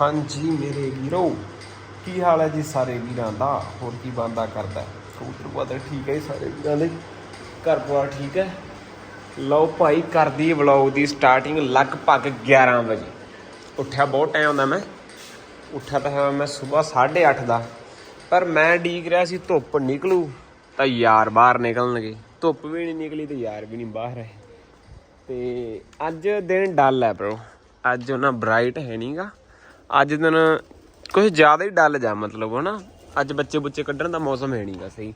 ਹਾਂਜੀ ਮੇਰੇ ਵੀਰੋ, ਕੀ ਹਾਲ ਹੈ ਜੀ ਸਾਰੇ ਵੀਰਾਂ ਦਾ? ਹੋਰ ਕੀ ਬੰਦਾ ਕਰਦਾ? ਕਬੂਤਰ ਬਾਦਰ ਠੀਕ ਹੈ ਜੀ ਸਾਰੇ ਵੀਰਾਂ ਦੇ? ਘਰ ਪਰਿਵਾਰ ਠੀਕ ਹੈ? ਲਓ ਭਾਈ ਕਰਦੀ ਵਲੌਗ ਦੀ ਸਟਾਰਟਿੰਗ ਲਗਭਗ 11 ਵਜੇ। ਉੱਠਿਆ ਬਹੁਤ ਟਾਈਮ ਹੁੰਦਾ ਮੈਂ। ਉੱਠਿਆ ਤਾਂ ਹੈ ਮੈਂ ਸਵੇਰ 8:30 ਦਾ। ਪਰ ਮੈਂ ਡੀਕ ਰਿਹਾ ਸੀ ਧੁੱਪ ਨਿਕਲੂ ਤਾਂ ਯਾਰ ਬਾਹਰ ਨਿਕਲਣਗੇ। ਧੁੱਪ ਵੀ ਨਹੀਂ ਨਿਕਲੀ ਤੇ ਯਾਰ ਵੀ ਨਹੀਂ ਬਾਹਰ ਹੈ ਤੇ ਅੱਜ ਦਿਨ ਡੱਲ ਹੈ ਬ్రో ਅੱਜ ਉਹਨਾਂ ਬ੍ਰਾਈਟ ਹੈ ਨਹੀਂਗਾ ਅੱਜ ਦਿਨ ਕੁਝ ਜ਼ਿਆਦਾ ਹੀ ਡਲ ਜਾ ਮਤਲਬ, ਹਨਾ? ਅੱਜ ਬੱਚੇ ਬੁੱਚੇ ਕੱਢਣ ਦਾ ਮੌਸਮ ਹੈ ਨਹੀਂਗਾ ਸਹੀ।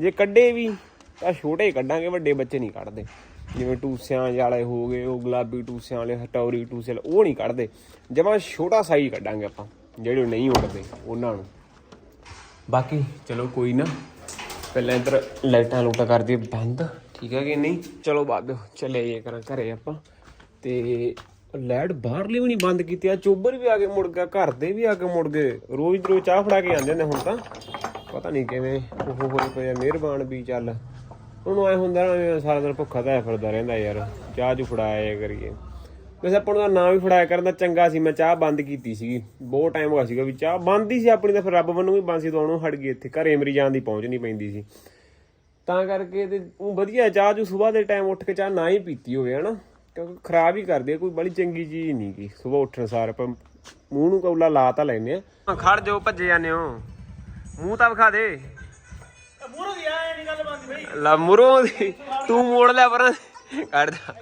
ਜੇ ਕੱਢੇ ਵੀ, ਤਾਂ ਛੋਟੇ ਹੀ ਕੱਢਾਂਗੇ, ਵੱਡੇ ਬੱਚੇ ਨਹੀਂ ਕੱਢਦੇ। ਜਿਵੇਂ ਟੂਸਿਆਂ ਵਾਲੇ ਹੋ ਗਏ, ਉਹ ਗੁਲਾਬੀ ਟੂਸਿਆਂ ਵਾਲੇ, ਹਟੌਰੀ ਟੂਸੇ ਵਾਲੇ, ਉਹ ਨਹੀਂ ਕੱਢਦੇ। ਜਮਾ ਛੋਟਾ ਸਾਈਜ਼ ਕੱਢਾਂਗੇ ਆਪਾਂ, ਜਿਹੜੇ ਨਹੀਂ ਉੱਡਦੇ, ਉਹਨਾਂ ਨੂੰ। ਬਾਕੀ, ਚਲੋ ਕੋਈ ਨਾ, ਪਹਿਲਾਂ ਇੱਧਰ ਲਾਈਟਾਂ ਲੂਟਾਂ ਕਰ ਦਈਏ, ਬੰਦ। ਠੀਕ ਹੈ ਕਿ ਨਹੀਂ? ਚਲੋ ਬਾਬਿਓ ਚੱਲੇ ਜੇ ਕਰਾਂ ਘਰੇ ਆਪਾਂ। ਤੇ ਲਾਈਟ ਬਾਹਰਲੀ ਵੀ ਨਹੀਂ ਬੰਦ ਕੀਤੀ ਆ ਚੋਬਰ ਵੀ ਆ ਕੇ ਮੁੜ ਗਿਆ, ਘਰ ਦੇ ਵੀ ਆ ਕੇ ਮੁੜ ਗਏ। ਰੋਜ਼ ਦੀ ਰੋਜ਼ ਚਾਹ ਫੜਾ ਕੇ ਆਉਂਦੇ ਨੇ ਹੁਣ ਤਾਂ। ਪਤਾ ਨਹੀਂ ਕਿਵੇਂ ਉਹ ਹੋਏ ਪਏ ਆ, ਮਿਹਰਬਾਨ ਵੀ ਚੱਲ। ਉਹਨੂੰ ਐ ਹੁੰਦਾ ਨਾ ਸਾਰਾ ਦਿਨ ਭੁੱਖਾ ਤਾਂ ਫਿਰਦਾ ਰਹਿੰਦਾ ਯਾਰ, ਚਾਹ ਜੂ ਫੜਾਇਆ ਕਰੀਏ। ਵੈਸੇ ਆਪਾਂ ਨੂੰ ਤਾਂ ਨਾਂ ਵੀ ਫੜਾਇਆ ਕਰਨ ਦਾ ਚੰਗਾ ਸੀ, ਮੈਂ ਚਾਹ ਬੰਦ ਕੀਤੀ ਸੀਗੀ। ਬਹੁਤ ਟਾਈਮ ਹੋ ਗਿਆ ਸੀਗਾ ਵੀ ਚਾਹ ਬੰਦ ਹੀ ਸੀ ਆਪਣੀ, ਤਾਂ ਫਿਰ ਰੱਬ ਵੱਲੋਂ ਵੀ ਬੰਦ ਸੀ, ਤਾਂ ਉਹਨੂੰ ਹਟ ਗਈ ਇੱਥੇ। ਘਰੇ ਮੇਰੀ ਜਾਣ ਦੀ ਪਹੁੰਚ ਨਹੀਂ ਪੈਂਦੀ ਸੀ। ਤਾਂ ਕਰਕੇ ਤੇ ਉਹ ਵਧੀਆ, ਚਾਹ ਜੂ ਸਵੇਰ ਦੇ ਟਾਈਮ ਉੱਠ ਕੇ ਚਾਹ ਨਾ ਹੀ ਪੀਤੀ ਹੋਵੇ, ਹਨਾ। ਕਿਉਂਕਿ ਖਰਾਬ ਹੀ ਕਰਦੀ ਹੈ ਕੋਈ ਬੜੀ ਚੰਗੀ ਚੀਜ਼ ਨਹੀਂ ਗੀ। ਸਵੇਰ ਉੱਠਣ ਸਾਰ ਆਪਾਂ ਮੂੰਹ ਨੂੰ ਕੌਲਾ ਲਾ ਤਾਂ ਲੈਨੇ ਆ। ਖੜ ਜਾਓ ਭੱਜੇ ਜਾਂਦੇ ਹੋ। ਮੂੰਹ ਤਾਂ ਵਿਖਾ ਦੇ। ਮੂਰੋ ਦੀ ਆਏ ਨਹੀਂ ਗੱਲ ਬੰਦੀ ਬਈ। ਲਾ ਮੁਰੋਂ ਦੀ। ਤੂੰ ਮੋੜ ਲੈ ਪਰਾਂ। ਕੱਢ ਜਾ।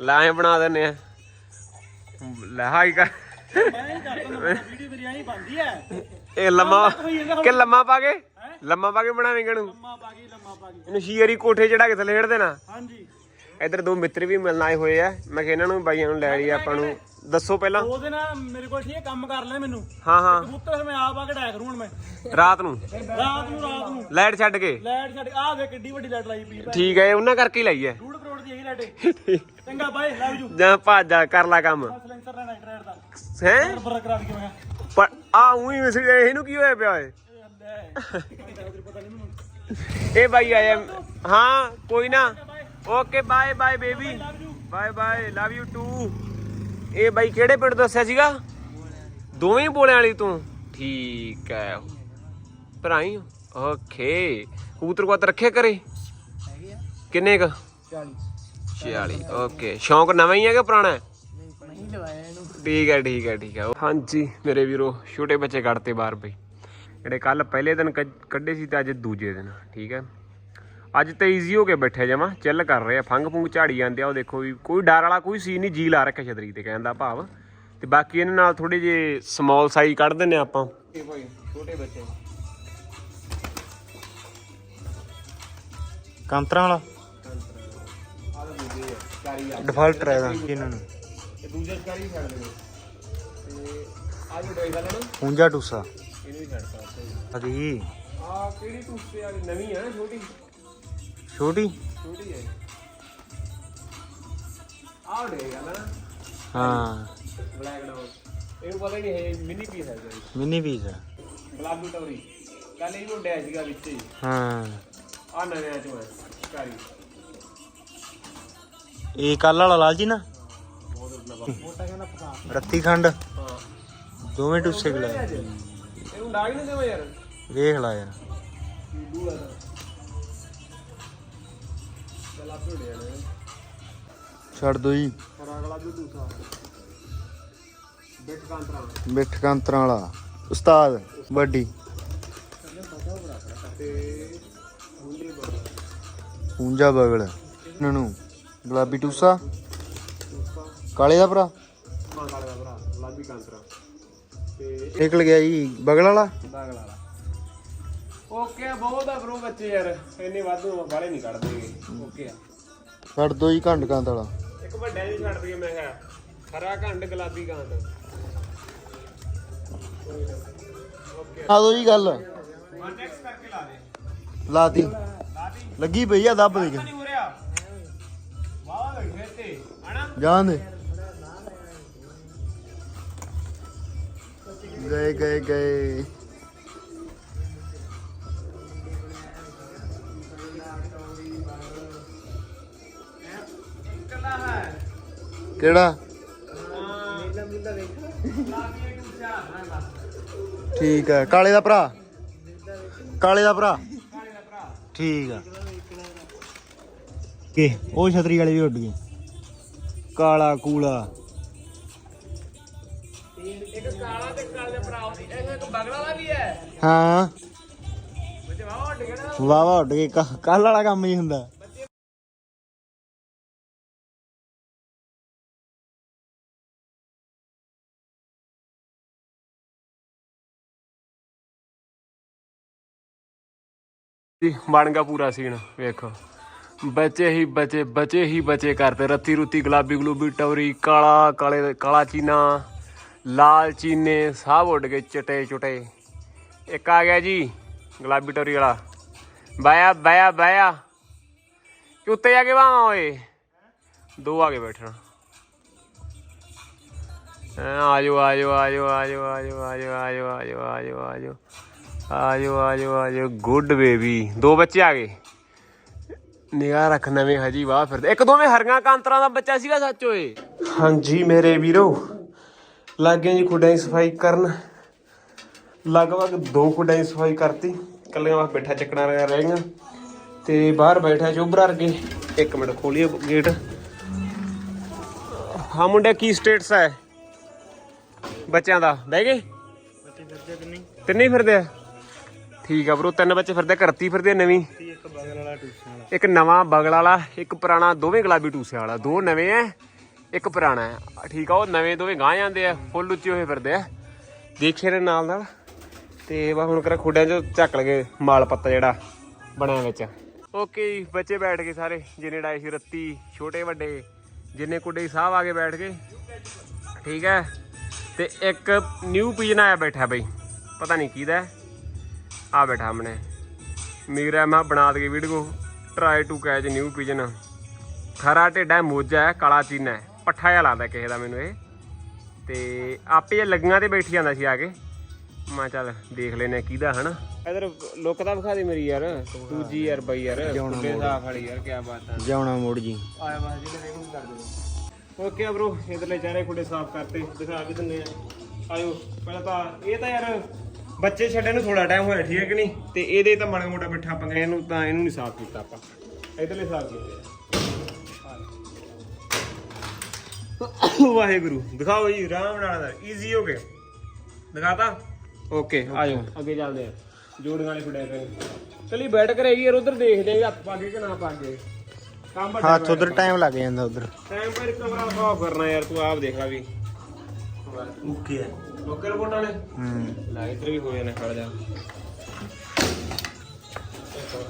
ਲਾਏ ਬਣਾ ਦਿੰਨੇ ਆ। ਲੈ ਹਾਈ ਕਰ। ਮੈਂ ਨਹੀਂ ਕਰਦਾ ਵੀਡੀਓ ਮੇਰੀ ਆਈ ਬੰਦੀ ਐ ਇਹ ਲੰਮਾ ਕਿ ਲੰਮਾ ਪਾ ਕੇ? ਲੰਮਾ ਪਾ ਕੇ ਬਣਾਵੇਂਗੇ ਨੂੰ ਲੰਮਾ ਪਾ ਗਈ ਲੰਮਾ ਪਾ ਗਈ ਇਹਨੂੰ ਸ਼ੀਅਰੀ ਕੋਠੇ ਚੜਾ ਕੇ ਥੱਲੇ ਛੱਡ ਦੇਣਾ ਹਾਂਜੀ। ਇੱਧਰ ਦੋ ਮਿੱਤਰ ਵੀ ਮਿਲਣ ਆਏ ਹੋਏ ਆ। ਮੈਂ ਕਿਹਾ ਇਹਨਾਂ ਨੂੰ ਬਾਈਆਂ ਨੂੰ ਲੈ ਲਈ ਆਪਾਂ ਨੂੰ ਦੱਸੋ ਪਹਿਲਾਂ। ਉਹਦੇ ਨਾਲ ਮੇਰੇ ਕੋਲ ਠੀਕ ਹੈ ਕੰਮ ਕਰ ਲੈ ਮੈਨੂੰ। ਹਾਂ ਹਾਂ। ਕਬੂਤਰ ਫਿਰ ਮੈਂ ਆਪ ਆ ਕੇ ਡਾਇਆ ਕਰੂੰ ਹੁਣ ਮੈਂ। ਰਾਤ ਨੂੰ? ਰਾਤ ਨੂੰ ਰਾਤ ਨੂੰ। ਲਾਈਟ ਛੱਡ ਕੇ? ਲਾਈਟ ਛੱਡ ਆਹ ਵੇ ਕਿੱਡੀ ਵੱਡੀ ਲਾਈਟ ਲਾਈ ਪਈ ਠੀਕ ਹੈ ਉਹਨਾਂ ਕਰਕੇ ਹੀ ਲਈ ਹੈ 2 ਕਰੋੜ ਦੀ ਹੈਗੀ ਲਾਈਟ ਚੰਗਾ ਬਾਈ ਲਵ ਯੂ ਜਾਂ ਭੱਜ ਜਾ ਕਰ ਲੈ ਕੰਮ। ਸਲੈਂਸਰ ਲੈਣਾ ਟਰੈਡ ਦਾ। ਹੈ? ਬਰ ਕਰਾ ਦੀ ਮੈਂ ਪਰ ਆ ਉਹੀ ਇਹਨੂੰ ਕੀ ਹੋਇਆ ਪਿਆ ਮੈਨੂੰ ਇਹ ਬਾਈ ਆਇਆ ਹਾਂ ਕੋਈ ਨਾ। Okay bye bye baby bye bye love you too ਇਹ ਬਾਈ ਕਿਹੜੇ ਪਿੰਡ ਦੱਸਿਆ ਸੀਗਾ? ਦੋਵੇਂ ਬੋਲਿਆਂ ਵਾਲੀ ਤੂੰ। ਠੀਕ ਹੈ। ਭਰਾਈ ਓਕੇ ਕਬੂਤਰ ਕਬੂਤਰ ਰੱਖਿਆ ਕਰੇ ਕਿੰਨੇ ਕ? 40 46 ਓਕੇ ਸ਼ੌਂਕ ਨਵਾਂ ਹੀ ਹੈ ਕਿ ਪੁਰਾਣਾ? ਹੈ ਠੀਕ ਹੈ ਠੀਕ ਹੈ ਠੀਕ ਹੈ। ਹਾਂਜੀ, ਮੇਰੇ ਵੀਰੋ, ਛੋਟੇ ਬੱਚੇ ਕੱਢਤੇ ਬਾਹਰ ਬਈ। ਜਿਹੜੇ ਕੱਲ ਪਹਿਲੇ ਦਿਨ ਕੱਢੇ ਸੀ ਤੇ ਅੱਜ ਦੂਜੇ ਦਿਨ। ਠੀਕ ਹੈ। ਅੱਜ ਤਾਂ ਈਜ਼ੀ ਹੋ ਕੇ ਬੈਠੇ ਜਮਾ ਚਿੱਲ ਕਰ ਰਹੇ ਆ ਫੰਗ ਫੁੰਗ ਝਾੜੀ ਜਾਂਦੇ ਆ ਉਹ ਦੇਖੋ ਵੀ ਕੋਈ ਡਰ ਵਾਲਾ ਕੋਈ ਸੀਨ ਨਹੀਂ ਜੀ ਲਾ ਰੱਖਿਆ ਛਤਰੀ ਤੇ ਕਹਿਣ ਦਾ ਭਾਵ। ਤੇ ਬਾਕੀ ਇਹਨਾਂ ਨਾਲ ਥੋੜੇ ਜੇ ਸਮਾਲ ਸਾਈਜ਼ ਕੱਢ ਦਿੰਨੇ ਆਪਾਂ। ਇਹ ਭਾਈ ਛੋਟੇ ਬੱਚੇ ਕੰਤਰਾਂ ਵਾਲਾ? ਆ ਆ ਡਿਫਾਲਟ ਰਹੇਗਾ ਇਹਨਾਂ ਨੂੰ। ਤੇ ਦੂਜੇ ਚਾਰੀ ਛੱਡ ਦੇਣੇ ਤੇ ਆ ਜੋ ਡੋਈ ਵਾਲਾ ਨਾ ਪੂੰਜਾ ਟੂਸਾ। ਇਹਨੂੰ ਵੀ ਛੱਡਤਾ ਉੱਥੇ ਅਦੀ ਆ ਕਿਹੜੀ ਟੂਸੇ ਵਾਲੀ? ਨਵੀਂ ਆ ਛੋਟੀ? ਛੋਟੀ? ਛੋਟੀ ਹੈ ਆਹ ਡੇ ਗੱਲ ਨਾ ਹਾਂ। ਬਲੈਕ ਡਾਊਨ ਇਹਨੂੰ ਪਤਾ ਹੀ ਨਹੀਂ ਹੈ ਮਿਨੀ ਪੀਸ ਹੈ ਜੀ ਮਿੰਨੀ ਪੀਸ ਆ ਗੁਲਾਬੀ ਟੌਰੀ ਕੱਲ ਇਹਨੂੰ ਡੈ ਸੀਗਾ ਵਿੱਚ ਹੀ। ਹਾਂ। ਆ ਨਵਿਆਂ ਚੋਂ ਹੈ। ਕਾਰੀ ਇਹ ਕੱਲ ਵਾਲਾ ਲਾਲ ਜੀ ਨਾ? ਮੋਟਾ ਕਹਿੰਦਾ ਪਤਾ ਰੱਤੀ ਖੰਡ। ਹਾਂ। ਦੋਵੇਂ ਟੂਸੇ ਗਲੇ ਇਹਨੂੰ ਡਾਗ ਨਹੀਂ ਦੇਵਾ ਯਾਰ। ਵੇਖ ਲਾ ਯਾਰ। ਛੱਡ ਦੋ ਜੀ। ਦੂਸਰਾ ਬਿਟ ਕਾਂਤਰਾ ਮਿੱਠ ਕੰਤਰਾਂ ਵਾਲਾ। ਉਸਤਾਦ ਵੱਡੀ। ਤੇ ਹੁੰਦੇ ਬੜਾ ਪੂੰਜਾ ਬਗਲ। ਇਹਨਾਂ ਨੂੰ। ਗੁਲਾਬੀ ਟੂਸਾ। ਦੂਸਰਾ ਕਾਲੇ ਦਾ ਭਰਾ। ਮਾਂ ਕਾਲੇ ਦਾ ਭਰਾ। ਗੁਲਾਬੀ ਕਾਂਤਰਾ। ਤੇ ਨਿਕਲ ਗਿਆ ਜੀ ਬਗਲ ਵਾਲਾ। ਦਾਗਲ ਵਾਲਾ। ਓਕੇ ਬਹੁਤ ਆ ਬ్రో ਬੱਚੇ ਯਾਰ। ਇੰਨੇ ਵਾਧੂ ਵਾਲੇ ਨਹੀਂ ਕੱਢਦੇਗੇ ਓਕੇ ਆ। ਛੱਡ ਦੋ ਜੀ ਘੰਟ ਕੰਤ ਵਾਲਾ। ਇੱਕ ਵੱਡਾ ਜਿਹਾ ਛੱਡ ਦਈਏ ਮੈਂ ਕਿਹਾ। ਹਰਾ ਘੰਡ ਗੁਲਾਬੀ ਕਾਂਤ ਓਕੇ ਆ ਦੋ ਜੀ ਗੱਲ। ਕੰਟੈਕਸ ਕਰਕੇ ਲਾ ਦੇ। ਲਾਤੀ ਲੱਗੀ ਪਈ ਆ ਦੱਬ ਦੇ ਕੇ। ਨਹੀਂ ਹੋ ਰਿਹਾ। ਵਾਹ ਲੱਗੇ ਤੇ। ਹਨਾ? ਜਾਣ ਦੇ। ਗਏ ਗਏ ਗਏ। ਕਿਹੜਾ? ਠੀਕ ਹੈ ਕਾਲੇ ਦਾ ਭਰਾ? ਕਾਲੇ ਦਾ ਭਰਾ? ਠੀਕ ਆ। ਕੇ ਉਹ ਛਤਰੀ ਵਾਲੇ ਵੀ ਉੱਡ ਗਏ ਕਾਲਾ ਕੂਲਾ। ਇੱਕ ਕਾਲਾ ਤੇ ਕਾਲੇ ਭਰਾ ਉਹਦੀ ਇੱਕ ਬਗਲਾ ਵਾਲਾ ਵੀ ਹੈ। ਵਾਹ ਉੱਡ ਗਏ। ਕੱਲ ਵਾਲਾ ਕੰਮ ਹੀ ਹੁੰਦਾ। ਬਣ ਗਿਆ ਪੂਰਾ ਸੀਨ ਵੇਖੋ ਬਚੇ ਹੀ ਬਚੇ ਬਚੇ ਹੀ ਬਚੇ ਕਰਤੇ ਰੱਤੀ ਰੁੱਤੀ ਗੁਲਾਬੀ ਗਲੂਬੀ ਟੌਰੀ ਕਾਲਾ ਕਾਲੇ ਕਾਲਾ ਚੀਨਾ ਲਾਲ ਚੀਨੇ ਸਭ ਉੱਡ ਗਏ ਚਟੇ ਚੁਟੇ ਇੱਕ ਆ ਗਿਆ ਜੀ ਗੁਲਾਬੀ ਟੌਰੀ ਵਾਲਾ ਬਾਇਆ ਬਾਇਆ ਬਾਇਆ ਕਿ ਉੱਤੇ ਜਾ ਕੇ ਬਾਹਾਂ ਓਏ ਦੋ ਆ ਕੇ ਬੈਠਣਾ ਹਾਂ, ਆਜੋ ਆਜੋ ਆਜੋ ਆਜੋ ਆਜੋ ਆਜੋ ਆਜੋ ਆਜੋ ਆਜੋ ਆਜੋ ਆਜੋ ਆਜੋ ਆਜੋ। ਗੁੱਡ ਬੇਬੀ ਦੋ ਬੱਚੇ ਆ ਗਏ। ਨਿਗਾਹ ਰੱਖ ਨਵੇਂ ਹਜੀ ਵਾਹ ਫਿਰਦੇ। ਇੱਕ ਦੋਵੇਂ ਹਰੀਆਂ ਕਾਂਤਰਾਂ ਦਾ ਬੱਚਾ ਸੀਗਾ ਸੱਚ ਓਏ। ਹਾਂਜੀ ਮੇਰੇ ਵੀਰੋ। ਲੱਗੇ ਜੀ ਖੁੱਡਾਂ ਦੀ ਸਫ਼ਾਈ ਕਰਨ। ਲਗਭਗ ਦੋ ਖੁੱਡਾਂ ਦੀ ਸਫ਼ਾਈ ਕਰਤੀ। ਕੱਲੀਆਂ ਵਾ ਬੈਠਾ ਚੱਕਣਾ ਰਹਿ ਰਹਿ ਗਈਆਂ। ਤੇ ਬਾਹਰ ਬੈਠਾ ਚੋਬਰਾ ਅਰਗੇ ਇੱਕ ਮਿੰਟ ਖੋਲੀਏ ਗੇਟ ਹਾਂ ਮੁੰਡੇ ਕੀ ਸਟੇਟਸ ਹੈ ਬੱਚਿਆਂ ਦਾ। ਬਹਿ ਗਏ? ਤਿੰਨੇ ਫਿਰਦੇ ਆ? ਠੀਕ ਆ ਬਰੋ ਤਿੰਨ ਬੱਚੇ ਫਿਰਦੇ ਕਰਤੀ ਫਿਰਦੇ ਨਵੀਂ। ਇੱਕ ਬਗਲ ਵਾਲਾ ਟੂਸ਼ਨ ਵਾਲਾ। ਇੱਕ ਨਵਾਂ ਬਗਲ ਵਾਲਾ ਇੱਕ ਪੁਰਾਣਾ ਦੋਵੇਂ ਗੁਲਾਬੀ ਟੂਸੇ ਵਾਲਾ। ਦੋ ਨਵੇਂ ਐ ਇੱਕ ਪੁਰਾਣਾ ਹੈ ਠੀਕ ਆ ਉਹ ਨਵੇਂ ਦੋਵੇਂ ਗਾਂ ਜਾਂਦੇ ਆ ਫੁੱਲ ਉੱਚੇ ਹੋਏ ਫਿਰਦੇ ਆ। ਦੇਖੇ ਨੇ ਨਾਲ ਨਾਲ। ਤੇ ਵਾ ਹੁਣ ਕਰਾ ਖੋਡਿਆਂ ਚ ਚੱਕ ਲਗੇ ਮਾਲ ਪੱਤਾ ਜਿਹੜਾ ਬਣਿਆ ਵਿੱਚ। ਓਕੇ ਜੀ ਬੱਚੇ ਬੈਠ ਗਏ ਸਾਰੇ ਜਿੰਨੇ ਡਾਏ ਸੀ ਰੱਤੀ ਛੋਟੇ ਵੱਡੇ ਜਿੰਨੇ ਕੁੱਡੇ ਸਾਹਿਬ ਆ ਕੇ ਬੈਠ ਗਏ। ਠੀਕ ਹੈ ਤੇ ਇੱਕ ਨਿਊ ਪੀਜਨ ਆਇਆ ਬੈਠਾ ਬਈ ਪਤਾ ਨਹੀਂ ਕਿਹਦਾ ਆ ਬੈਠਾ ਹਮਨੇ ਮੇਰਾ ਮੈਂ ਬਣਾ ਦਗੇ video try to catch new pigeon ਖਰਾ ਢੇਡਾ ਮੋਜਾ ਹੈ ਕਾਲਾ ਚੀਨਾ ਹੈ। ਪੱਠਾ ਜਿਹਾ ਲੱਗਦਾ ਕਿਸੇ ਦਾ ਮੈਨੂੰ ਇਹ। ਤੇ ਆਪੇ ਇਹ ਲੱਗੀਆਂ ਤੇ ਬੈਠੀ ਜਾਂਦਾ ਸੀ ਆ ਕੇ। ਮੈਂ ਚੱਲ ਦੇਖ ਲੈਨੇ ਕਿਹਦਾ ਹਨਾ। ਇਧਰ ਲੁੱਕ ਤਾਂ ਵਿਖਾ ਦੇ ਮੇਰੀ ਯਾਰ। ਦੂਜੀ ਯਾਰ ਬਈ ਯਾਰ। ਕੁੱਤੇ ਸਾਫ਼ ਵਾਲੀ ਯਾਰ ਕੀ ਬਾਤ ਹੈ ਜਾਉਣਾ ਮੋੜ ਜੀ। ਆਇਆ ਵਾ ਜਿਹੜੇ ਇਹਨੂੰ ਕਰ ਦੇ ਓਕੇ ਬ్రో ਇਧਰਲੇ ਚਾਰੇ ਖੁੱਡੇ ਸਾਫ਼ ਕਰਤੇ। ਦਿਖਾ ਵੀ ਦਿੰਦੇ ਆ। ਆਇਓ ਪਹਿਲਾਂ ਤਾਂ ਇਹ ਤਾਂ ਯਾਰ ਬੱਚੇ ਛੱਡਣ ਨੂੰ ਥੋੜਾ ਟਾਈਮ ਹੋਇਆ ਠੀਕ ਹੈ ਕਿ ਨਹੀਂ? ਤੇ ਇਹਦੇ ਤਾਂ ਮਾੜਾ ਮੋਟਾ ਬਿਠਾ ਪੰਗੇ ਇਹਨੂੰ ਤਾਂ ਇਹਨੂੰ ਨਹੀਂ ਸਾਫ਼ ਕੀਤਾ ਆਪਾਂ। ਇਧਰਲੇ ਸਾਫ਼ ਕੀਤੇ ਆ। ਵਾਹਿਗੁਰੂ ਦਿਖਾਓ ਜੀ ਆਰਾਮ ਨਾਲ ਦਾ ਈਜ਼ੀ ਹੋ ਗਿਆ। ਦਿਖਾਤਾ? ਓਕੇ ਆਜੋ ਅੱਗੇ ਚੱਲਦੇ ਆ। ਜੋੜਨ ਵਾਲੇ ਖੁੱਡੇ ਤੇ ਚਲੀ ਬੈਠ ਕੇ ਯਾਰ ਉਧਰ ਦੇਖਦੇ ਆ ਹੱਥ ਪਾਗੇ ਕਿ ਨਾ ਪਾਗੇ ਕੰਮ ਵੱਡਾ ਹੱਥ ਉਧਰ ਟਾਈਮ ਲੱਗ ਜਾਂਦਾ ਉਧਰ। ਟਾਈਮ ਪਰ ਕਮਰਾ ਸਾਫ਼ ਕਰਨਾ ਯਾਰ ਤੂੰ ਆਪ ਦੇਖ ਲੈ ਵੀ। ਓਕੇ ਹੈ ਲੋਕਲ ਰਿਪੋਰਟ ਵਾਲੇ? ਹੂੰ। ਲੈ ਇੱਧਰ ਵੀ ਹੋ ਜਾਣਾ ਖੜ ਜਾ।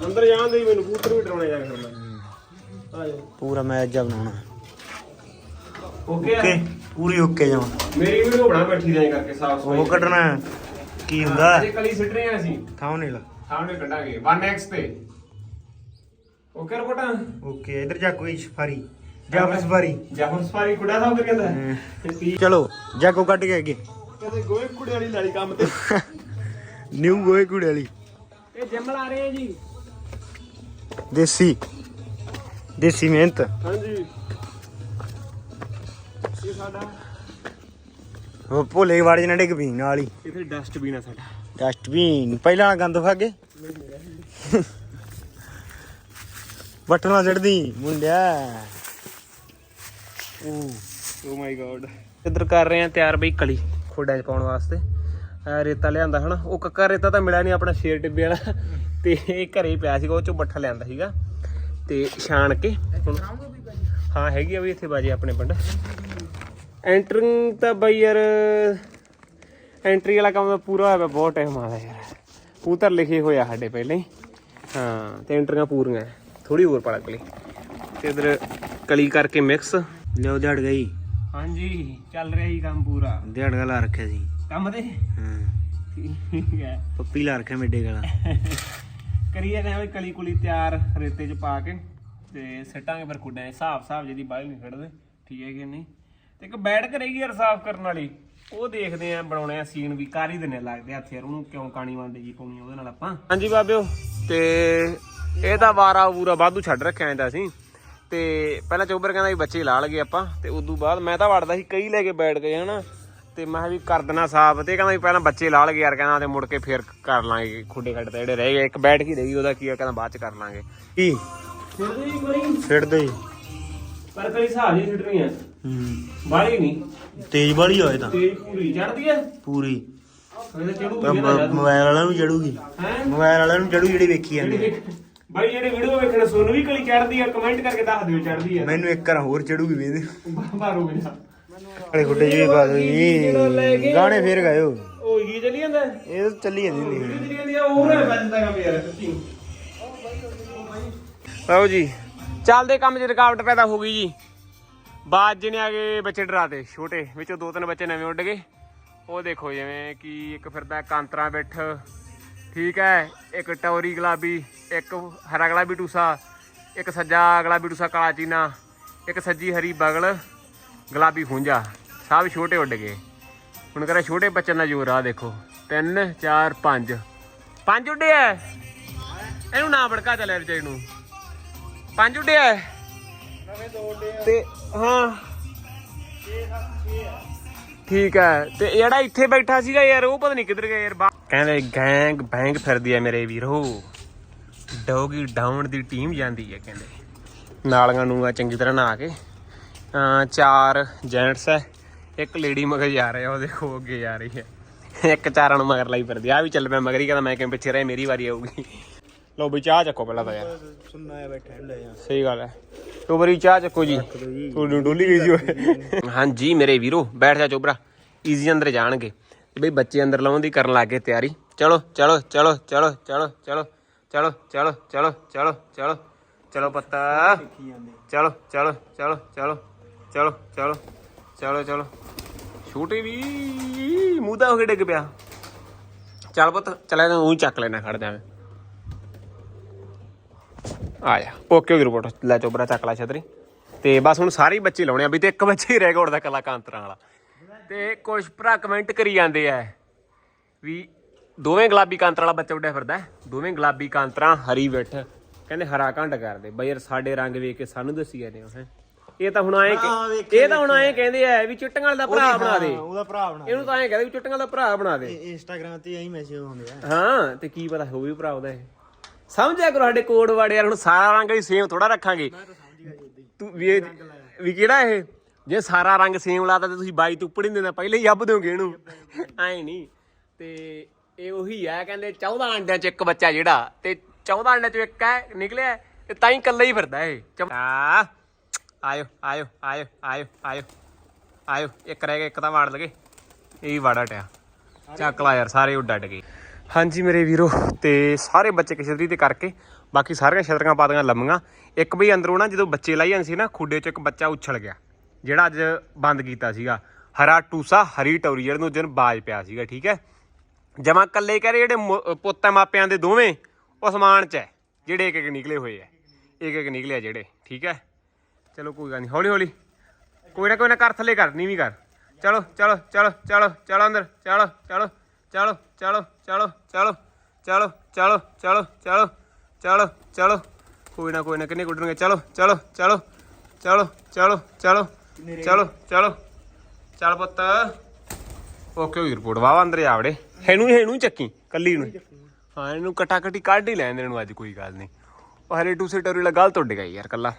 ਅੰਦਰ ਜਾਣ ਦੇ ਮੈਨੂੰ ਕੂਤਰ ਵੀ ਡਰਾਉਣੇ ਜਾ ਕੇ ਆ ਜਾ। ਪੂਰਾ ਮੈਚ ਜਾ ਬਣਾਉਣਾ। ਓਕੇ ਓਕੇ ਪੂਰੀ ਓਕੇ ਜਾਵਾਂ। ਮੇਰੀ ਵੀਡੀਓ ਬਣਾ ਬੈਠੀ ਰਹੇ ਕਰਕੇ ਸਾਫ਼ ਉਹ ਕੱਢਣਾ ਕੀ ਹੁੰਦਾ? ਅਜੇ ਕਲੀ ਸਿੱਟ ਰਹੇ ਆ ਅਸੀਂ। ਥਾਮਨੇਲ ਸਾਹਮਣੇ ਕੱਢਾਂਗੇ। 1x ਤੇ। ਓਕੇ ਰਿਪੋਰਟਾਂ ਓਕੇ ਇਧਰ ਜਾ ਕੋਈ ਸਫਾਰੀ। ਜਾ ਕੋਈ ਸਫਾਰੀ। ਜਾਫਰ ਸਫਾਰੀ ਕੁੜਾ ਸਾਹਿਬ ਤੇ ਕਹਿੰਦਾ ਚਲੋ ਜਾਗੋ ਕੱਢ ਕੇ ਅੱਗੇ। ਕਦੇ ਗੋਏ ਕੁੜੇ ਵਾਲੀ ਲਾਲੀ ਕੰਮ ਤੇ। ਨਿਊ ਗੋਏ ਕੁੜੇ ਵਾਲੀ। ਇਹ ਜਿਮ ਲਾ ਰਹੇ ਜੀ। ਦੇਸੀ। ਦੇਸੀ ਮਿਹਨਤ। ਹਾਂਜੀ। ਇਹ ਸਾਡਾ ਉਹ ਭੋਲੇ ਵਾੜੇ ਨਾਲ ਡਿੱਗ ਨਾਲ ਹੀ। ਇੱਥੇ ਡਸਟਬਿਨ ਆ ਸਾਡਾ। ਡਸਟਬਿਨ ਪਹਿਲਾਂ ਵਾਲਾ ਗੰਦ ਕੇ ਬਟਨਾ ਚੜਦੀ ਮੁੰਡਿਆ। ਓ ਮਾਈ ਗॉड ਇੱਧਰ ਕਰ ਰਹੇ ਆ ਤਿਆਰ ਬਈ ਕਲੀ? ਖੋਡਾਂ 'ਚ ਪਾਉਣ ਵਾਸਤੇ। ਰੇਤਾ ਲਿਆਂਦਾ ਹਨਾ। ਉਹ ਕੱਕਾ ਰੇਤਾ ਤਾਂ ਮਿਲਿਆ ਨਹੀਂ ਆਪਣਾ ਸ਼ੇਰ ਟਿੱਬੇ ਵਾਲਾ। ਤੇ ਇਹ ਘਰੇ ਹੀ ਪਿਆ ਸੀਗਾ ਉਹ ਚੋਂ ਬੱਠਾ ਲਿਆਂਦਾ ਸੀਗਾ। ਤੇ ਛਾਣ ਕੇ ਹਾਂ ਹੈਗੀ ਆ ਵੀ ਇੱਥੇ ਬਾਜੇ ਆਪਣੇ ਪਿੰਡ। ਐਂਟਰਿੰਗ ਤਾਂ ਬਾਈ ਯਾਰ ਐਂਟਰੀ ਵਾਲਾ ਕੰਮ ਤਾਂ ਪੂਰਾ ਹੋਇਆ ਪਿਆ, ਬਹੁਤ ਟਾਈਮ ਆਦਾ ਯਾਰ। ਪੂਤਰ ਲਿਖੇ ਹੋਇਆ ਸਾਡੇ ਪਹਿਲੇ ਹੀ। ਹਾਂ ਤੇ ਐਂਟਰੀਆਂ ਪੂਰੀਆਂ। ਥੋੜੀ ਹੋਰ ਪੜਾ ਕਲੀ ਤੇ ਇਧਰ ਕਲੀ ਕਰਕੇ ਮਿਕਸ ਲਿਓ ਦਿਹਾੜ ਗਈ। ਹਾਂਜੀ ਚੱਲ ਰਿਹਾ ਹੀ ਕੰਮ ਪੂਰਾ। ਦਿਹਾੜ ਗਾ ਲਾ ਰੱਖਿਆ ਸੀ। ਕੰਮ ਤੇ? ਹਾਂ। ਠੀਕ ਹੈ। ਪੱਪੀ ਲਾ ਰੱਖਿਆ ਮੇਡੇ ਗਲਾ। ਕਰੀਏ ਨਾ ਵੀ ਕਲੀ ਕੁਲੀ ਤਿਆਰ ਰੇਤੇ 'ਚ ਪਾ ਕੇ ਤੇ ਸੱਟਾਂਗੇ ਫਿਰ ਕੁੱਡਾਂ ਹਿਸਾਬ ਹਿਸਾਬ ਜਿਹਦੀ ਬਾਹਲੀ ਨਹੀਂ ਖੜਦੇ ਠੀਕ ਹੈ ਕਿ ਨਹੀਂ? ਤੇ ਇੱਕ ਬੈਠ ਕੇ ਰਹੀ ਯਾਰ ਸਾਫ਼ ਕਰਨ ਵਾਲੀ। ਉਹ ਦੇਖਦੇ ਆ ਬਣਾਉਣੇ ਆ ਸੀਨ ਵੀ ਕਰ ਹੀ ਦਿੰਨੇ ਲੱਗਦੇ ਹੱਥ ਯਾਰ। ਉਹਨੂੰ ਕਿਉਂ ਕਾਣੀ ਵਾਂਦੇ ਜੀ ਪਾਉਣੀ ਉਹਦੇ ਨਾਲ ਆਪਾਂ? ਹਾਂਜੀ ਬਾਬਿਓ ਤੇ ਇਹ ਤਾਂ ਵਾਰਾ ਵੂਰਾ ਵਾਧੂ ਛੱਡ ਰੱਖਿਆ ਐਂਦਾ ਸੀ ਤੇ ਪਹਿਲਾਂ ਚੋਬਰ ਕਹਿੰਦਾ ਵੀ ਬੱਚੇ ਲਾ ਲਗੇ ਆਪਾਂ ਤੇ ਉਦੋਂ ਬਾਅਦ ਮੈਂ ਤਾਂ ਵੜਦਾ ਸੀ ਕਈ ਲੈ ਕੇ ਬੈਠ ਗਏ ਹਨਾ ਤੇ ਮੈਂ ਵੀ ਕਰ ਦੇਣਾ ਸਾਫ਼ ਤੇ ਕਹਿੰਦਾ ਵੀ ਪਹਿਲਾਂ ਬੱਚੇ ਲਾ ਲਗੇ ਯਾਰ ਕਹਿੰਦਾ ਤੇ ਮੁੜ ਕੇ ਫੇਰ ਕਰ ਲਾਂਗੇ ਖੁੱਡੇ ਖੱਡ ਤੇ ਜਿਹੜੇ ਰਹਿ ਗਏ ਇੱਕ ਬੈਠ ਕੇ ਰਹੀ ਉਹਦਾ ਕੀ ਆ ਕਹਿੰਦਾ ਬਾਅਦ ਚ ਕਰ ਲਾਂਗੇ। ਕੀ? ਛਿੜ ਦੇ ਪਰ ਕਈ ਹਿਸਾਬ ਨਹੀਂ ਛੱਡਣੀਆਂ ਹੂੰ। ਬਾਲੀ ਨਹੀਂ। ਤੇਜ਼ ਵਾਲੀ ਹੋਏ ਤਾਂ। ਤੇਜ਼ ਪੂਰੀ। ਚੜਦੀ ਐ ਪੂਰੀ। ਮੋਬਾਈਲ ਵਾਲਿਆਂ ਨੂੰ ਚੜੂਗੀ ਹੈ? ਮੋਬਾਈਲ ਵਾਲਿਆਂ ਨੂੰ ਚੜੂ ਜਿਹੜੀ ਵੇਖੀ ਜਾਂਦੇ ਬਾਈ ਜਿਹੜੇ ਵੀਡੀਓ ਵੇਖਣ ਸੋਨੂੰ ਵੀ ਕਲੀ ਚੜਦੀ ਆ ਕਮੈਂਟ ਕਰਕੇ ਦੱਸ ਦਿਓ ਚੜਦੀ ਆ। ਮੈਨੂੰ ਇੱਕ ਵਾਰ ਹੋਰ ਚੜੂਗੀ ਵੇਦੇ ਬਾਰੂ ਗਿਆ। ਵਾਲੇ ਗੁੱਡੇ ਜੀ ਪਾ ਦੋ ਜੀ। ਗਾਣੇ ਫੇਰ ਗਾਇਓ। ਉਹ ਕੀ ਚੱਲੀ ਜਾਂਦਾ? ਇਹ ਤਾਂ ਚੱਲੀ ਜਾਂਦੀ ਹੁੰਦੀ ਵੀਡੀਓ ਚੱਲੀ ਜਾਂਦੀ ਆ ਉਹ ਨਾ ਵੱਜਦਾ ਕੰਮ ਯਾਰ ਸੱਚੀ ਆਓ ਜੀ। ਚੱਲਦੇ ਕੰਮ 'ਚ ਰੁਕਾਵਟ ਪੈਦਾ ਹੋ ਗਈ ਜੀ। ਬਾਜ ਜਿਹਨੇ ਆ ਗਏ ਬੱਚੇ ਡਰਾਤੇ ਛੋਟੇ। ਵਿੱਚੋਂ ਦੋ ਤਿੰਨ ਬੱਚੇ ਨਵੇਂ ਉੱਡ ਗਏ। ਉਹ ਦੇਖੋ ਜਿਵੇਂ ਕਿ ਇੱਕ ਫਿਰਦਾ ਕਾਂਤਰਾ ਬਿੱਠ। ਠੀਕ ਹੈ ਇੱਕ ਟੌਰੀ ਗੁਲਾਬੀ ਇੱਕ ਹਰਾ ਗੁਲਾਬੀ ਟੂਸਾ ਇੱਕ ਸੱਜਾ ਗੁਲਾਬੀ ਟੂਸਾ ਕਾਲਾ ਚੀਨਾ ਇੱਕ ਸੱਜੀ ਹਰੀ ਬਗਲ ਗੁਲਾਬੀ ਖੁੰਝਾ। ਸਭ ਛੋਟੇ ਉੱਡ ਗਏ। ਹੁਣ ਕਰਾ ਛੋਟੇ ਬੱਚਿਆਂ ਦਾ ਜ਼ੋਰ ਆ ਦੇਖੋ। 3 4 5 ਪੰਜ ਉੱਡੇ ਐ। ਇਹਨੂੰ ਨਾ ਭੜਕਾ ਚੱਲਿਆ ਵਿਚਾਰੀ ਨੂੰ। ਪੰਜ ਉੱਡੇ ਐ। ਤੇ ਹਾਂ। ਠੀਕ ਹੈ। ਤੇ ਜਿਹੜਾ ਇੱਥੇ ਬੈਠਾ ਸੀਗਾ ਯਾਰ, ਉਹ ਪਤਾ ਨਹੀਂ ਕਿੱਧਰ ਗਿਆ ਯਾਰ, ਬਾ- ਕਹਿੰਦੇ ਗੈਂਗ ਬੈਂਗ ਫਿਰਦੀ ਹੈ ਮੇਰੇ ਵੀਰੋ। ਡੌਗੀ ਡਾਊਨ ਦੀ ਟੀਮ ਜਾਂਦੀ ਹੈ, ਕਹਿੰਦੇ। ਨਾਲੀਆਂ ਨੂੰ ਆ ਚੰਗੀ ਤਰ੍ਹਾਂ ਨਹਾ ਕੇ। ਚਾਰ ਜੈਂਟਸ ਹੈ, ਇੱਕ ਲੇਡੀ ਮਗਰ ਜਾ ਰਿਹਾ, ਉਹ ਦੇਖੋ ਅੱਗੇ ਜਾ ਰਹੀ ਹੈ। ਇੱਕ ਚਾਰਾਂ ਨੂੰ ਮਗਰ ਲਈ ਫਿਰਦੀ ਆ ਵੀ ਚੱਲ ਪਿਆ, ਮਗਰ ਹੀ ਕਹਿੰਦਾ ਮੈਂ ਕਿਵੇਂ ਪਿੱਛੇ ਰਹਿ, ਮੇਰੀ ਵਾਰੀ ਆਊਗੀ। ਲਓ ਬਈ ਚਾਹ ਚੱਕੋ ਪਹਿਲਾਂ ਤਾਂ ਯਾਰ ਸੁਣਨਾ ਹੈ ਬੈਠਾ ਲੈ ਜਾ ਸਹੀ ਗੱਲ ਹੈ ਚੋਬਰੀ ਚਾਹ ਚੱਕੋ ਜੀ ਤੁਹਾਨੂੰ ਡੋਲੀ ਗਈ ਜੀ ਓਏ ਹਾਂਜੀ ਮੇਰੇ ਵੀਰੋ ਬੈਠ ਜਾ ਚੋਬਰਾ ਈਜ਼ੀ ਅੰਦਰ ਜਾਣਗੇ ਤੇ ਬਈ ਬੱਚੇ ਅੰਦਰ ਲਾਉਣ ਦੀ ਕਰਨ ਲੱਗੇ ਤਿਆਰੀ ਚਲੋ ਚਲੋ ਚਲੋ ਚਲੋ ਚਲੋ ਚਲੋ ਚਲੋ ਚਲੋ ਚਲੋ ਚਲੋ ਚਲੋ ਚਲੋ ਪੱਤਾ ਚਲੋ ਚਲੋ ਚਲੋ ਚਲੋ ਚਲੋ ਚਲੋ ਚਲੋ ਚਲੋ ਛੋਟੇ ਵੀ ਮੂੰਹ ਦਾ ਹੋ ਕੇ ਡਿੱਗ ਪਿਆ ਚੱਲ ਪੁੱਤ ਚਲੇ ਉਹ ਚੱਕ ਲੈਣਾ ਖੜ ਜਾਵੇਂ ਆਇਆ ਓਕੇ ਹੋ ਰਿਪੋਰਟ ਲੈ ਚੋਬਰਾ ਚੱਕ ਲੈ ਛਤਰੀ। ਤੇ ਬਸ ਹੁਣ ਸਾਰੇ ਬੱਚੇ ਲਾਉਣੇ ਆ ਵੀ ਤੇ ਇੱਕ ਬੱਚੇ ਹੀ ਰਹਿ ਗਿਆ ਉੜਦਾ ਕਲਾ ਕਾਂਤਰਾਂ ਵਾਲਾ। ਤੇ ਕੁਝ ਭਰਾ ਕਮੈਂਟ ਕਰੀ ਜਾਂਦੇ ਆ ਵੀ ਦੋਵੇਂ ਗੁਲਾਬੀ ਕਾਂਤਰਾਂ ਵਾਲਾ ਬੱਚਾ ਉੱਡਿਆ ਫਿਰਦਾ। ਦੋਵੇਂ ਗੁਲਾਬੀ ਕਾਂਤਰਾਂ ਹਰੀ ਵਿੱਠ ਕਹਿੰਦੇ ਹਰਾ ਘੰਡ ਕਰਦੇ ਬਈ ਯਾਰ ਸਾਡੇ ਰੰਗ ਵੇਖ ਕੇ ਸਾਨੂੰ ਦੱਸੀ ਜਾਂਦੇ ਹੋ ਹੈ। ਇਹ ਤਾਂ ਹੁਣ ਆਏ ਇਹ ਤਾਂ ਹੁਣ ਆਏ ਕਹਿੰਦੇ ਆ ਵੀ ਚਿੱਟੀਆਂ ਵਾਲੇ ਦਾ ਭਰਾ ਬਣਾ ਦੇ। ਉਹਦਾ ਭਰਾ ਬਣਾ ਇਹਨੂੰ ਤਾਂ ਐਂ ਕਹਿੰਦੇ ਵੀ ਚਿੱਟੀਆਂ ਵਾਲਾ ਭਰਾ ਬਣਾ ਦੇ। ਇੰਸਟਾਗ੍ਰਾਮ ਤੇ ਐਂ ਮੈਸੇਜ ਆਉਂਦੇ ਆ। ਹਾਂ ਤੇ ਕੀ ਪਤਾ ਹੋਵੇ ਭਰਾ ਉਹਦਾ ਇਹ। ਸਮਝਿਆ ਕਰੋ ਸਾਡੇ ਕੋਡ ਵਾੜੇ ਯਾਰ ਹੁਣ ਸਾਰਾ ਰੰਗ ਹੀ ਸੇਮ ਥੋੜਾ ਰੱਖਾਂਗੇ। ਤੂੰ ਵੀ ਇਹ- ਵੀ ਕਿਹੜਾ ਇਹ? ਜੇ ਸਾਰਾ ਰੰਗ ਸੇਮ ਲਾਤਾ ਤੇ ਤੁਸੀਂ ਬਾਈ ਤੁੱਪੜ ਨਹੀਂ ਦਿੰਦਾ ਪਹਿਲੇ ਹੀ ਅੱਬ ਦੋਗੇ ਇਹਨੂੰ। ਐ ਨਹੀਂ। ਤੇ ਇਹ ਉਹੀ ਆ ਕਹਿੰਦੇ 14 ਅੰਡਿਆਂ ਚ ਇੱਕ ਬੱਚਾ ਜਿਹੜਾ ਤੇ 14 ਅੰਡਿਆਂ ਚ ਇੱਕ ਹੈ ਨਿਕਲਿਆ ਤੇ ਤਾਂ ਹੀ ਇਕੱਲਾ ਹੀ ਫਿਰਦਾ ਇਹ। ਚਮ- ਆ ਆਇਓ ਆਇਓ ਆਇਓ ਆਇਓ ਆਇਓ ਆਇਓ ਇੱਕ ਰਹਿ ਗਿਆ ਇੱਕ ਤਾਂ ਵਾੜ ਲਗੇ। ਇਹ ਵੀ ਵਾੜਾ ਟਿਆ। ਚੱਕ ਲਾ ਯਾਰ ਸਾਰੇ ਉੱਡ ਅੱਡ ਗਏ। ਹਾਂਜੀ ਮੇਰੇ ਵੀਰੋ, ਤੇ ਸਾਰੇ ਬੱਚੇ ਕਿਸ਼ਤਰੀ ਤੇ ਕਰਕੇ, ਬਾਕੀ ਸਾਰੀਆਂ ਛਤਰੀਆਂ ਪਾਦੀਆਂ ਲੰਮੀਆਂ। ਇੱਕ ਬਈ ਅੰਦਰੋਂ ਨਾ ਜਦੋਂ ਬੱਚੇ ਲਾਈ ਜਾਂਦੇ ਸੀ ਨਾ, ਖੁੱਡੇ 'ਚ ਇੱਕ ਬੱਚਾ ਉਛਲ ਗਿਆ, ਜਿਹੜਾ ਅੱਜ ਬੰਦ ਕੀਤਾ ਸੀਗਾ। ਹਰਾ ਟੂਸਾ, ਹਰੀ ਟੌਰੀ, ਜਿਹੜੇ ਨੂੰ ਦਿਨ ਬਾਜ ਪਿਆ ਸੀਗਾ, ਠੀਕ ਹੈ? ਜਮਾ ਕੱਲੇ ਰਹੇ ਜਿਹੜੇ ਮੁ- ਪੁੱਤ ਮਾਪਿਆਂ ਦੇ ਦੋਵੇਂ, ਉਹ ਸਮਾਨ 'ਚ ਹੈ, ਜਿਹੜੇ ਇੱਕ ਇੱਕ ਨਿਕਲੇ ਹੋਏ ਆ ਇੱਕ ਇੱਕ ਨਿਕਲੇ ਆ ਜਿਹੜੇ, ਠੀਕ ਹੈ? ਚਲੋ ਕੋਈ ਗੱਲ ਨਹੀਂ ਹੌਲੀ ਹੌਲੀ ਕੋਈ ਨਾ ਕੋਈ ਨਾ, ਕਰ ਥੱਲੇ ਕਰ, ਨੀਵੀਂ ਕਰ। ਚਲੋ ਚਲੋ ਚਲੋ ਚਲੋ ਚਲੋ ਅੰਦਰ, ਚਲੋ ਚਲੋ। ਚਲੋ ਚਲੋ ਚਲੋ ਚਲੋ ਚਲੋ ਚਲੋ ਚਲੋ ਚਲੋ ਚਲੋ ਚਲੋ ਕੋਈ ਨਾ ਕੋਈ ਨਾ ਕਿੰਨੇ ਗੁੱਡਣਗੇ ਚਲੋ ਚਲੋ ਚਲੋ ਚਲੋ ਚਲੋ ਚਲੋ ਚਲੋ ਚਲੋ ਚੱਲ ਪੁੱਤ ਓਕੇ ਹੋਈ ਰਿਪੋਰਟ ਵਾਵਾ ਅੰਦਰ ਆਵੜੇ ਇਹਨੂੰ ਇਹਨੂੰ ਹੀ ਚੱਕੀ ਕੱਲੀ ਨੂੰ ਹਾਂ ਇਹਨੂੰ ਕਟਾ ਕਟੀ ਕੱਢ ਹੀ ਲੈਣ ਦੇ ਇਹਨੂੰ ਅੱਜ ਕੋਈ ਗੱਲ ਨਹੀਂ ਉਹ ਹਰੇ ਟੂਸੇ ਟੋਰੀ ਲਾ ਗਲਤ ਉੱਡ ਗਿਆ ਯਾਰ ਕੱਲਾ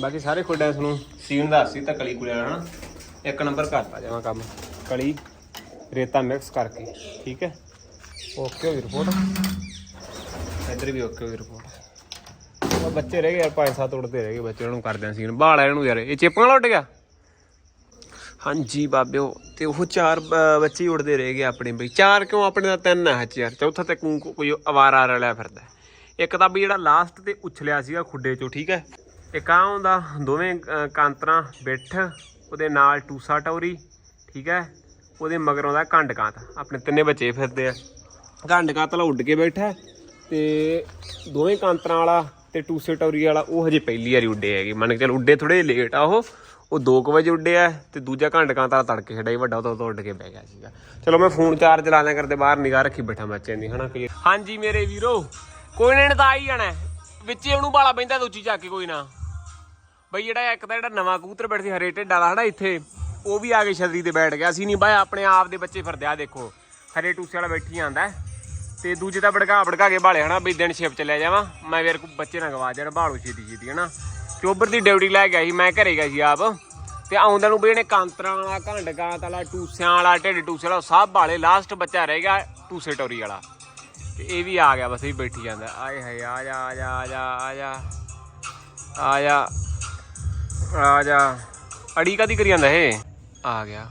ਬਾਕੀ ਸਾਰੇ ਖੋਡਿਆਂ ਨੂੰ ਸੀਨ ਦਾ ਸੀ ਤਾਂ ਕਲੀ ਕੁਲਿਆ ਹਨਾ ਇੱਕ ਨੰਬਰ ਕਰਤਾ ਜਾਵਾਂ ਕੰਮ ਕਲੀ ਰੇਤਾ ਮਿਕਸ ਕਰਕੇ ਠੀਕ ਹੈ? ਓਕੇ ਹੋਈ ਰਿਪੋਰਟ ਇੱਧਰ ਵੀ ਓਕੇ ਹੋਈ ਰਿਪੋਰਟ ਉਹ ਬੱਚੇ ਰਹਿ ਗਏ ਯਾਰ ਪੰਜ ਸੱਤ ਉੜਦੇ ਰਹਿ ਗਏ ਬੱਚੇ ਉਹਨਾਂ ਨੂੰ ਕਰਦੇ ਸੀਨ ਬਾਲ ਆ ਇਹਨੂੰ ਯਾਰ ਇਹ ਚੇਪਾਂ ਉੱਡ ਗਿਆ? ਹਾਂਜੀ ਬਾਬਿਓ ਤੇ ਉਹ ਚਾਰ ਬੱਚੇ ਹੀ ਉੜਦੇ ਰਹਿ ਗਏ ਆਪਣੇ ਬਈ। ਚਾਰ ਕਿਉਂ ਆਪਣੇ ਦਾ ਤਿੰਨ ਆ ਹੱਚ ਯਾਰ? ਚੌਥਾ ਤੇ ਕੋਈ ਅਵਾਰਾ ਰਲਿਆ ਫਿਰਦਾ ਹੈ। ਇੱਕ ਤਾਂ ਵੀ ਜਿਹੜਾ ਲਾਸਟ ਤੇ ਉਛਲਿਆ ਸੀਗਾ ਖੁੱਡੇ ਚੋਂ ਠੀਕ ਹੈ? ਇੱਕ ਆ ਹੁੰਦਾ ਦੋਵੇਂ ਕਾਂਤਰਾਂ ਬਿੱਠ ਉਹਦੇ ਨਾਲ ਟੂਸਾ ਟੌਰੀ ਠੀਕ ਹੈ? ਉਹਦੇ ਮਗਰ ਆਉਂਦਾ ਕੰਡ ਆਪਣੇ ਤਿੰਨੇ ਬੱਚੇ ਫਿਰਦੇ ਆ। ਕੰਡ ਵਾਲਾ ਉੱਡ ਕੇ ਬੈਠਾ ਤੇ ਦੋਵੇਂ ਕਾਂਤਰਾਂ ਵਾਲਾ ਤੇ ਟੂਸੇ ਟੌਰੀ ਵਾਲਾ, ਉਹ ਹਜੇ ਪਹਿਲੀ ਵਾਰੀ ਉੱਡੇ ਹੈਗੇ। ਮੰਨ ਕੇ ਚੱਲ ਉੱਡੇ ਥੋੜੇ ਲੇਟ ਆ ਉਹ। ਉਹ 2 ਵਜੇ ਉੱਡਿਆ ਤੇ ਦੂਜਾ ਘੰਟ ਕਾਂ ਤਾਂ ਤੜਕੇ ਛੱਡਿਆ ਹੀ, ਵੱਡਾ ਉਹ ਤੋਂ ਉੱਡ ਕੇ ਬਹਿ ਗਿਆ ਸੀਗਾ। ਚਲੋ ਮੈਂ ਫੋਨ ਚਾਰਜ ਲਾ ਲਿਆ ਕਰਦੇ, ਬਾਹਰ ਨਿਗਾਹ ਰੱਖੀ ਬੈਠਾ ਬੱਚਿਆਂ ਦੀ ਹਨਾ ਕਿ ਹਾਂਜੀ ਮੇਰੇ ਵੀਰੋ, ਕੋਈ ਨੇ ਤਾਂ ਆ ਹੀ ਜਾਣਾ ਹੈ। ਵਿੱਚ ਉਹਨੂੰ ਬਾਲਾ ਬੈਂਦਾ ਦੂਜੀ ਚੱਕ ਕੇ ਕੋਈ ਨਾ। ਬਈ ਜਿਹੜਾ ਇੱਕ ਤਾਂ ਜਿਹੜਾ ਨਵਾਂ ਕਬੂਤਰ ਬੈਠ ਸੀ, ਹਰੇ ਢਿੱਡ ਵਾਲਾ, ਹਨਾ ਇੱਥੇ। ਉਹ ਵੀ ਆ ਕੇ ਛਤਰੀ ਤੇ ਬੈਠ ਗਿਆ। ਅਸੀਂ ਨਹੀਂ ਬਾਈ ਆਪਣੇ ਆਪ ਦੇ ਬੱਚੇ ਫਿਰਦੇ ਆ ਦੇਖੋ। ਹਰੇ ਟੂਸੇ ਵਾਲਾ ਬੈਠੀ ਆਂਦਾ ਤੇ ਦੂਜੇ ਤਾਂ ਭੜਕਾ ਭੜਕਾ ਕੇ ਭਾਲੇ ਹਨਾ ਵੀ ਦਿਨ ਸ਼ਿਫਟ ਚ ਲੈ ਜਾਵਾਂ। ਮੈਂ ਵੀਰ ਕੋ ਬੱਚੇ ਨਾ ਗਵਾ ਜਾਣ, ਭਾਲੂ ਛੇਤੀ ਛੇਤੀ ਹਨਾ। ਚੋਬਰ ਦੀ ਡਿਊਟੀ ਲੈ ਗਿਆ ਸੀ ਮੈਂ ਘਰੇ ਗਿਆ ਸੀ ਆਪ। ਤੇ ਆਉਂਦਾ ਨੂੰ ਬਈ ਇਹਨੇ ਕਾਂਤਰਾਂ ਵਾਲਾ ਘੰਡਕਾਂ ਵਾਲਾ, ਟੂਸਿਆਂ ਵਾਲਾ, ਢਿੱਡ ਟੂਸੇ ਵਾਲਾ ਸਭ ਭਾਲੇ। ਲਾਸਟ ਬੱਚਾ ਰਹਿ ਗਿਆ ਟੂਸੇ ਟੋਰੀ ਵਾਲਾ। ਤੇ ਇਹ ਵੀ ਆ ਗਿਆ, ਬਸ ਇਹ ਬੈਠੀ ਜਾਂਦਾ। ਆਏ ਹਾਏ, ਆ ਜਾ ਆ ਜਾ ਆ ਜਾ ਆ ਜਾ। ਆ ਜਾ। ਆ ਜਾ। ਅੜੀ ਕਦੀ ਕਰੀ ਜਾਂਦਾ ਇਹ? ਆ ਗਿਆ।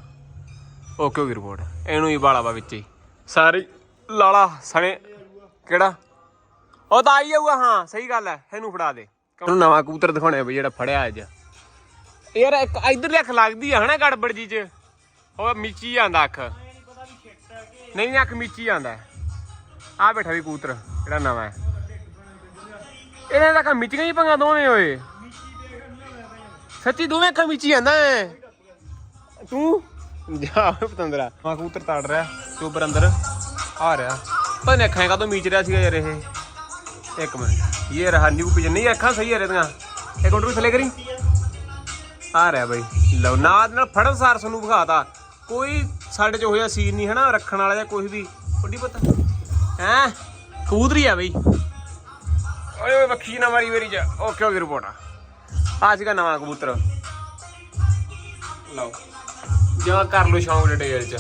ਓਕੇ ਓਕੇ ਰਿਪੋਰਟ ਇਹਨੂੰ ਹੀ ਬਾਲਾ ਵਾ ਵਿੱਚ ਹੀ। ਸਾਰੇ ਲਾਲਾ ਸਣੇ ਕਿਹੜਾ? ਉਹ ਤਾਂ ਆਈ ਜਾਊਗਾ ਹਾਂ ਸਹੀ ਗੱਲ ਹੈ ਇਹਨੂੰ ਫੜਾ ਦੇ। ਉਹਨੂੰ ਨਵਾਂ ਕਬੂਤਰ ਦਿਖਾਉਣਾ ਬਈ ਜਿਹੜਾ ਫੜਿਆ ਅੱਜ। ਯਾਰ ਇੱਕ ਇਧਰਲੀ ਅੱਖ ਲੱਗਦੀ ਆ ਹਨਾ ਗੜਬੜ ਜੀ ਚ। ਉਹ ਮਿੱਚੀ ਜਾਂਦਾ ਅੱਖ। ਨਹੀਂ ਅੱਖ ਮਿੱਚੀ ਜਾਂਦਾ ਆ ਬੈਠਾ ਵੀ ਕਬੂਤਰ ਜਿਹੜਾ ਨਵਾਂ ਹੈ। ਇਹਨਾਂ ਦਾ ਕੰਮ ਮਿੱਚ ਗਈ ਪੰਗਾ ਦੋਵੇਂ ਓਏ। ਸੱਚੀ ਦੋਵੇਂ ਅੱਖਾਂ ਮਿੱਚੀ ਜਾਂਦਾ ਹੈ। ਤੂੰ? ਜਾ ਓਏ ਪਤੰਦਰਾ। ਮਾ ਕਬੂਤਰ ਤੜ ਰਿਹਾ ਚੋਬਰ ਅੰਦਰ ਆ ਰਿਹਾ। ਪਤਾ ਨਹੀਂ ਅੱਖਾਂ ਕਦੋਂ ਮੀਚ ਰਿਹਾ ਸੀਗਾ ਯਾਰ ਇਹ। ਇੱਕ ਮਿੰਟ। ਇਹ ਰਹਾ ਨਿਊ ਪਿਜਨ ਨਹੀਂ ਅੱਖਾਂ ਸਹੀ ਆ ਰਹੀਆਂ ਇੱਕ ਮਿੰਟ ਥੱਲੇ ਕਰੀ? ਆ ਰਿਹਾ ਬਈ। ਲਓ, ਨਾਲ ਨਾਲ ਫੜਨ ਸਾਰ ਸਾਨੂੰ ਵਿਖਾਤਾ। ਕੋਈ ਸਾਡੇ ਚ ਹੋਇਆ ਸੀਨ ਨਹੀਂ, ਹਨਾ? ਰੱਖਣ ਵਾਲਾ ਜਾਂ ਕੋਈ ਵੀ। ਵੱਡੀ ਪਤਾ। ਹੈ? ਕਬੂਤਰੀ ਆ ਬਈ। ਓਏ ਓਏ, ਵੱਖੀ ਨਾ ਮਾਰੀ ਮੇਰੀ ਜਾ ਓਕੇ ਓਕੇ ਰਿਪੋਰਟ ਆ। ਆ ਸੀਗਾ ਨਵਾਂ ਕਬੂਤਰ। ਲਓ। ਜਾਂ ਕਰ ਲਓ ਸ਼ੌਂਕ ਡਿਟੇਲ ਚ।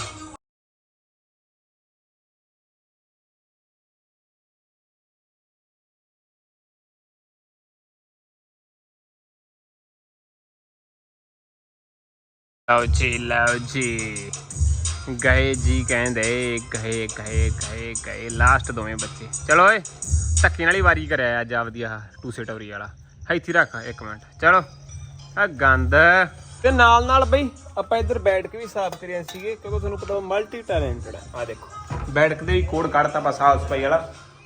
ਲਓ ਜੀ ਲਓ ਜੀ। ਗਏ ਜੀ ਕਹਿੰਦੇ, ਗਏ ਗਏ ਗਏ ਗਏ। ਲਾਸਟ ਦੋਵੇਂ ਬੱਚੇ। ਚਲੋ ਓਏ ਧੱਕੇ ਨਾਲ ਹੀ ਵਾਰੀ ਕਰਿਆ ਅੱਜ ਆਪਦੀ ਆਹ ਟੂਸੇ ਟੌਰੀ ਵਾਲਾ ਇੱਥੇ ਰੱਖ, ਇੱਕ ਮਿੰਟ। ਚਲੋ। ਆ ਗੰਦ। ਤੇ ਨਾਲ ਨਾਲ ਬਈ, ਆਪਾਂ ਇੱਧਰ ਬੈਠ ਕੇ ਵੀ ਸਾਫ਼ ਕਰਿਆ ਸੀਗੇ, ਕਿਉਂਕਿ ਤੁਹਾਨੂੰ ਪਤਾ ਮਲਟੀ ਟੈਲੈਂਟਡ ਆ। ਦੇਖੋ, ਬੈਠਕ ਦੇ ਵੀ ਕੋਡ ਕੱਢਤਾ ਆਪਾਂ ਸਾਫ਼ ਸਫ਼ਾਈ ਵਾਲਾ।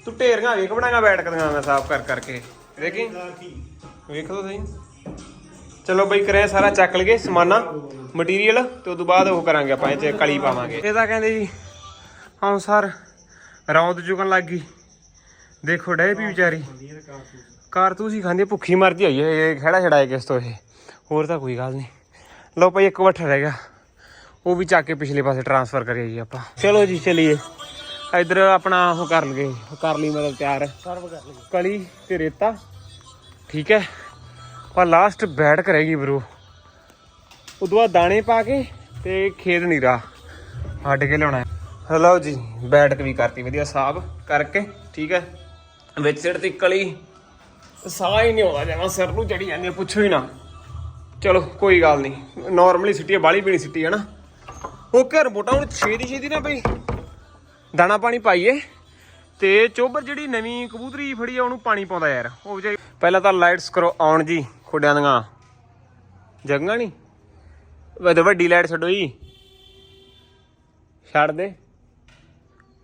ਤੂੰ ਢੇਰੀਆਂ ਵੇਖ ਬਣਾਗਾ ਬੈਠਕ ਦੀਆਂ ਮੈਂ ਸਾਫ਼ ਕਰ ਕਰਕੇ। ਦੇਖੀ ਵੇਖ ਲਓ ਸਹੀ। ਚਲੋ ਬਈ, ਕਰਿਆ ਸਾਰਾ ਚੱਕ ਲਗੇ ਸਮਾਨਾ ਮਟੀਰੀਅਲ ਤੇ ਤੋਂ ਬਾਅਦ ਉਹ ਕਰਾਂਗੇ ਆਪਾਂ, ਇਹ ਚ ਕਲੀ ਪਾਵਾਂਗੇ। ਇਹ ਤਾਂ ਕਹਿੰਦੇ ਜੀ, ਹਾਂ ਸਰ, ਰੌਦ ਚੁਗਣ ਲੱਗ ਗਈ। ਦੇਖੋ ਡੇ ਵੀ ਵਿਚਾਰੀ। ਕਾਰਤੂਸ ਹੀ ਖਾਂਦੀ ਭੁੱਖੀ ਮਰਦੀ ਹੋਈ ਹੈ ਇਹ ਖੜਾ ਛੜਾਏ ਕਿਸ ਤੋਂ ਇਹ? ਹੋਰ ਤਾਂ ਕੋਈ ਗੱਲ ਨਹੀਂ। ਲਓ ਭਾਈ ਇੱਕ ਵੱਠਾ ਰਹਿ ਗਿਆ। ਉਹ ਵੀ ਚੱਕ ਕੇ ਪਿਛਲੇ ਪਾਸੇ ਟਰਾਂਸਫਰ ਕਰਿਆ ਜੀ ਆਪਾਂ। ਚਲੋ ਜੀ, ਚਲੀਏ। ਇਧਰ ਆਪਣਾ ਉਹ ਕਰ ਲਗੇ ਕਰ ਲਈ ਮਤਲਬ ਤਿਆਰ। ਸਰਵ ਕਰ ਲਈ ਕਲੀ ਤੇ ਰੇਤਾ। ਠੀਕ ਹੈ। ਪਰ ਲਾਸਟ ਬੈਠ ਕਰੇਗੀ ਬਰੋ ਉਦੋਂ ਬਾਅਦ ਦਾਣੇ ਪਾ ਕੇ ਤੇ ਖੇਤ ਨੀਰਾ ਹੱਡ ਕੇ ਲਿਆਉਣਾ ਹੈ। ਲਓ ਜੀ ਬੈਠਕ ਵੀ ਕਰਤੀ, ਵਧੀਆ ਸਾਫ਼ ਕਰਕੇ, ਠੀਕ ਹੈ। ਵਿੱਚ ਸਿਰ ਤੇ ਕਲੀ। ਸਾਹ ਹੀ ਨਹੀਂ ਆਉਂਦਾ, ਜਿਵੇਂ ਸਿਰ ਨੂੰ ਚੜੀ ਜਾਂਦੀ ਪੁੱਛੋ ਹੀ ਨਾ। ਚਲੋ ਕੋਈ ਗੱਲ ਨਹੀਂ। ਨਾਰਮਲੀ ਸਿੱਟੀ ਹੈ ਬਾਲੀ ਪੀਣੀ ਸਿੱਟੀ ਹੈ ਨਾ ਓਕੇ ਰਿਪੋਰਟਾਂ ਹੁਣ ਛੇਤੀ ਛੇਤੀ ਨਾ ਬਈ। ਦਾਣਾ ਪਾਣੀ ਪਾਈਏ। ਤੇ ਚੋਬਰ ਜਿਹੜੀ ਨਵੀਂ ਕਬੂਤਰੀ ਫੜੀ ਆ ਉਹਨੂੰ ਪਾਣੀ ਪਾਉਂਦਾ ਯਾਰ। ਉਹ ਵਿਚਾਰੀ ਪਹਿਲਾਂ ਤਾਂ ਲਾਈਟਸ ਕਰੋ ਆਉਣ ਜੀ ਖੁੱਡਿਆਂ ਦੀਆਂ। ਜਗਾਂ ਨਹੀਂ। ਵੱਡ ਵੱਡੀ ਲਾਈਟ ਛੱਡੋ ਜੀ। ਛੱਡ ਦੇ।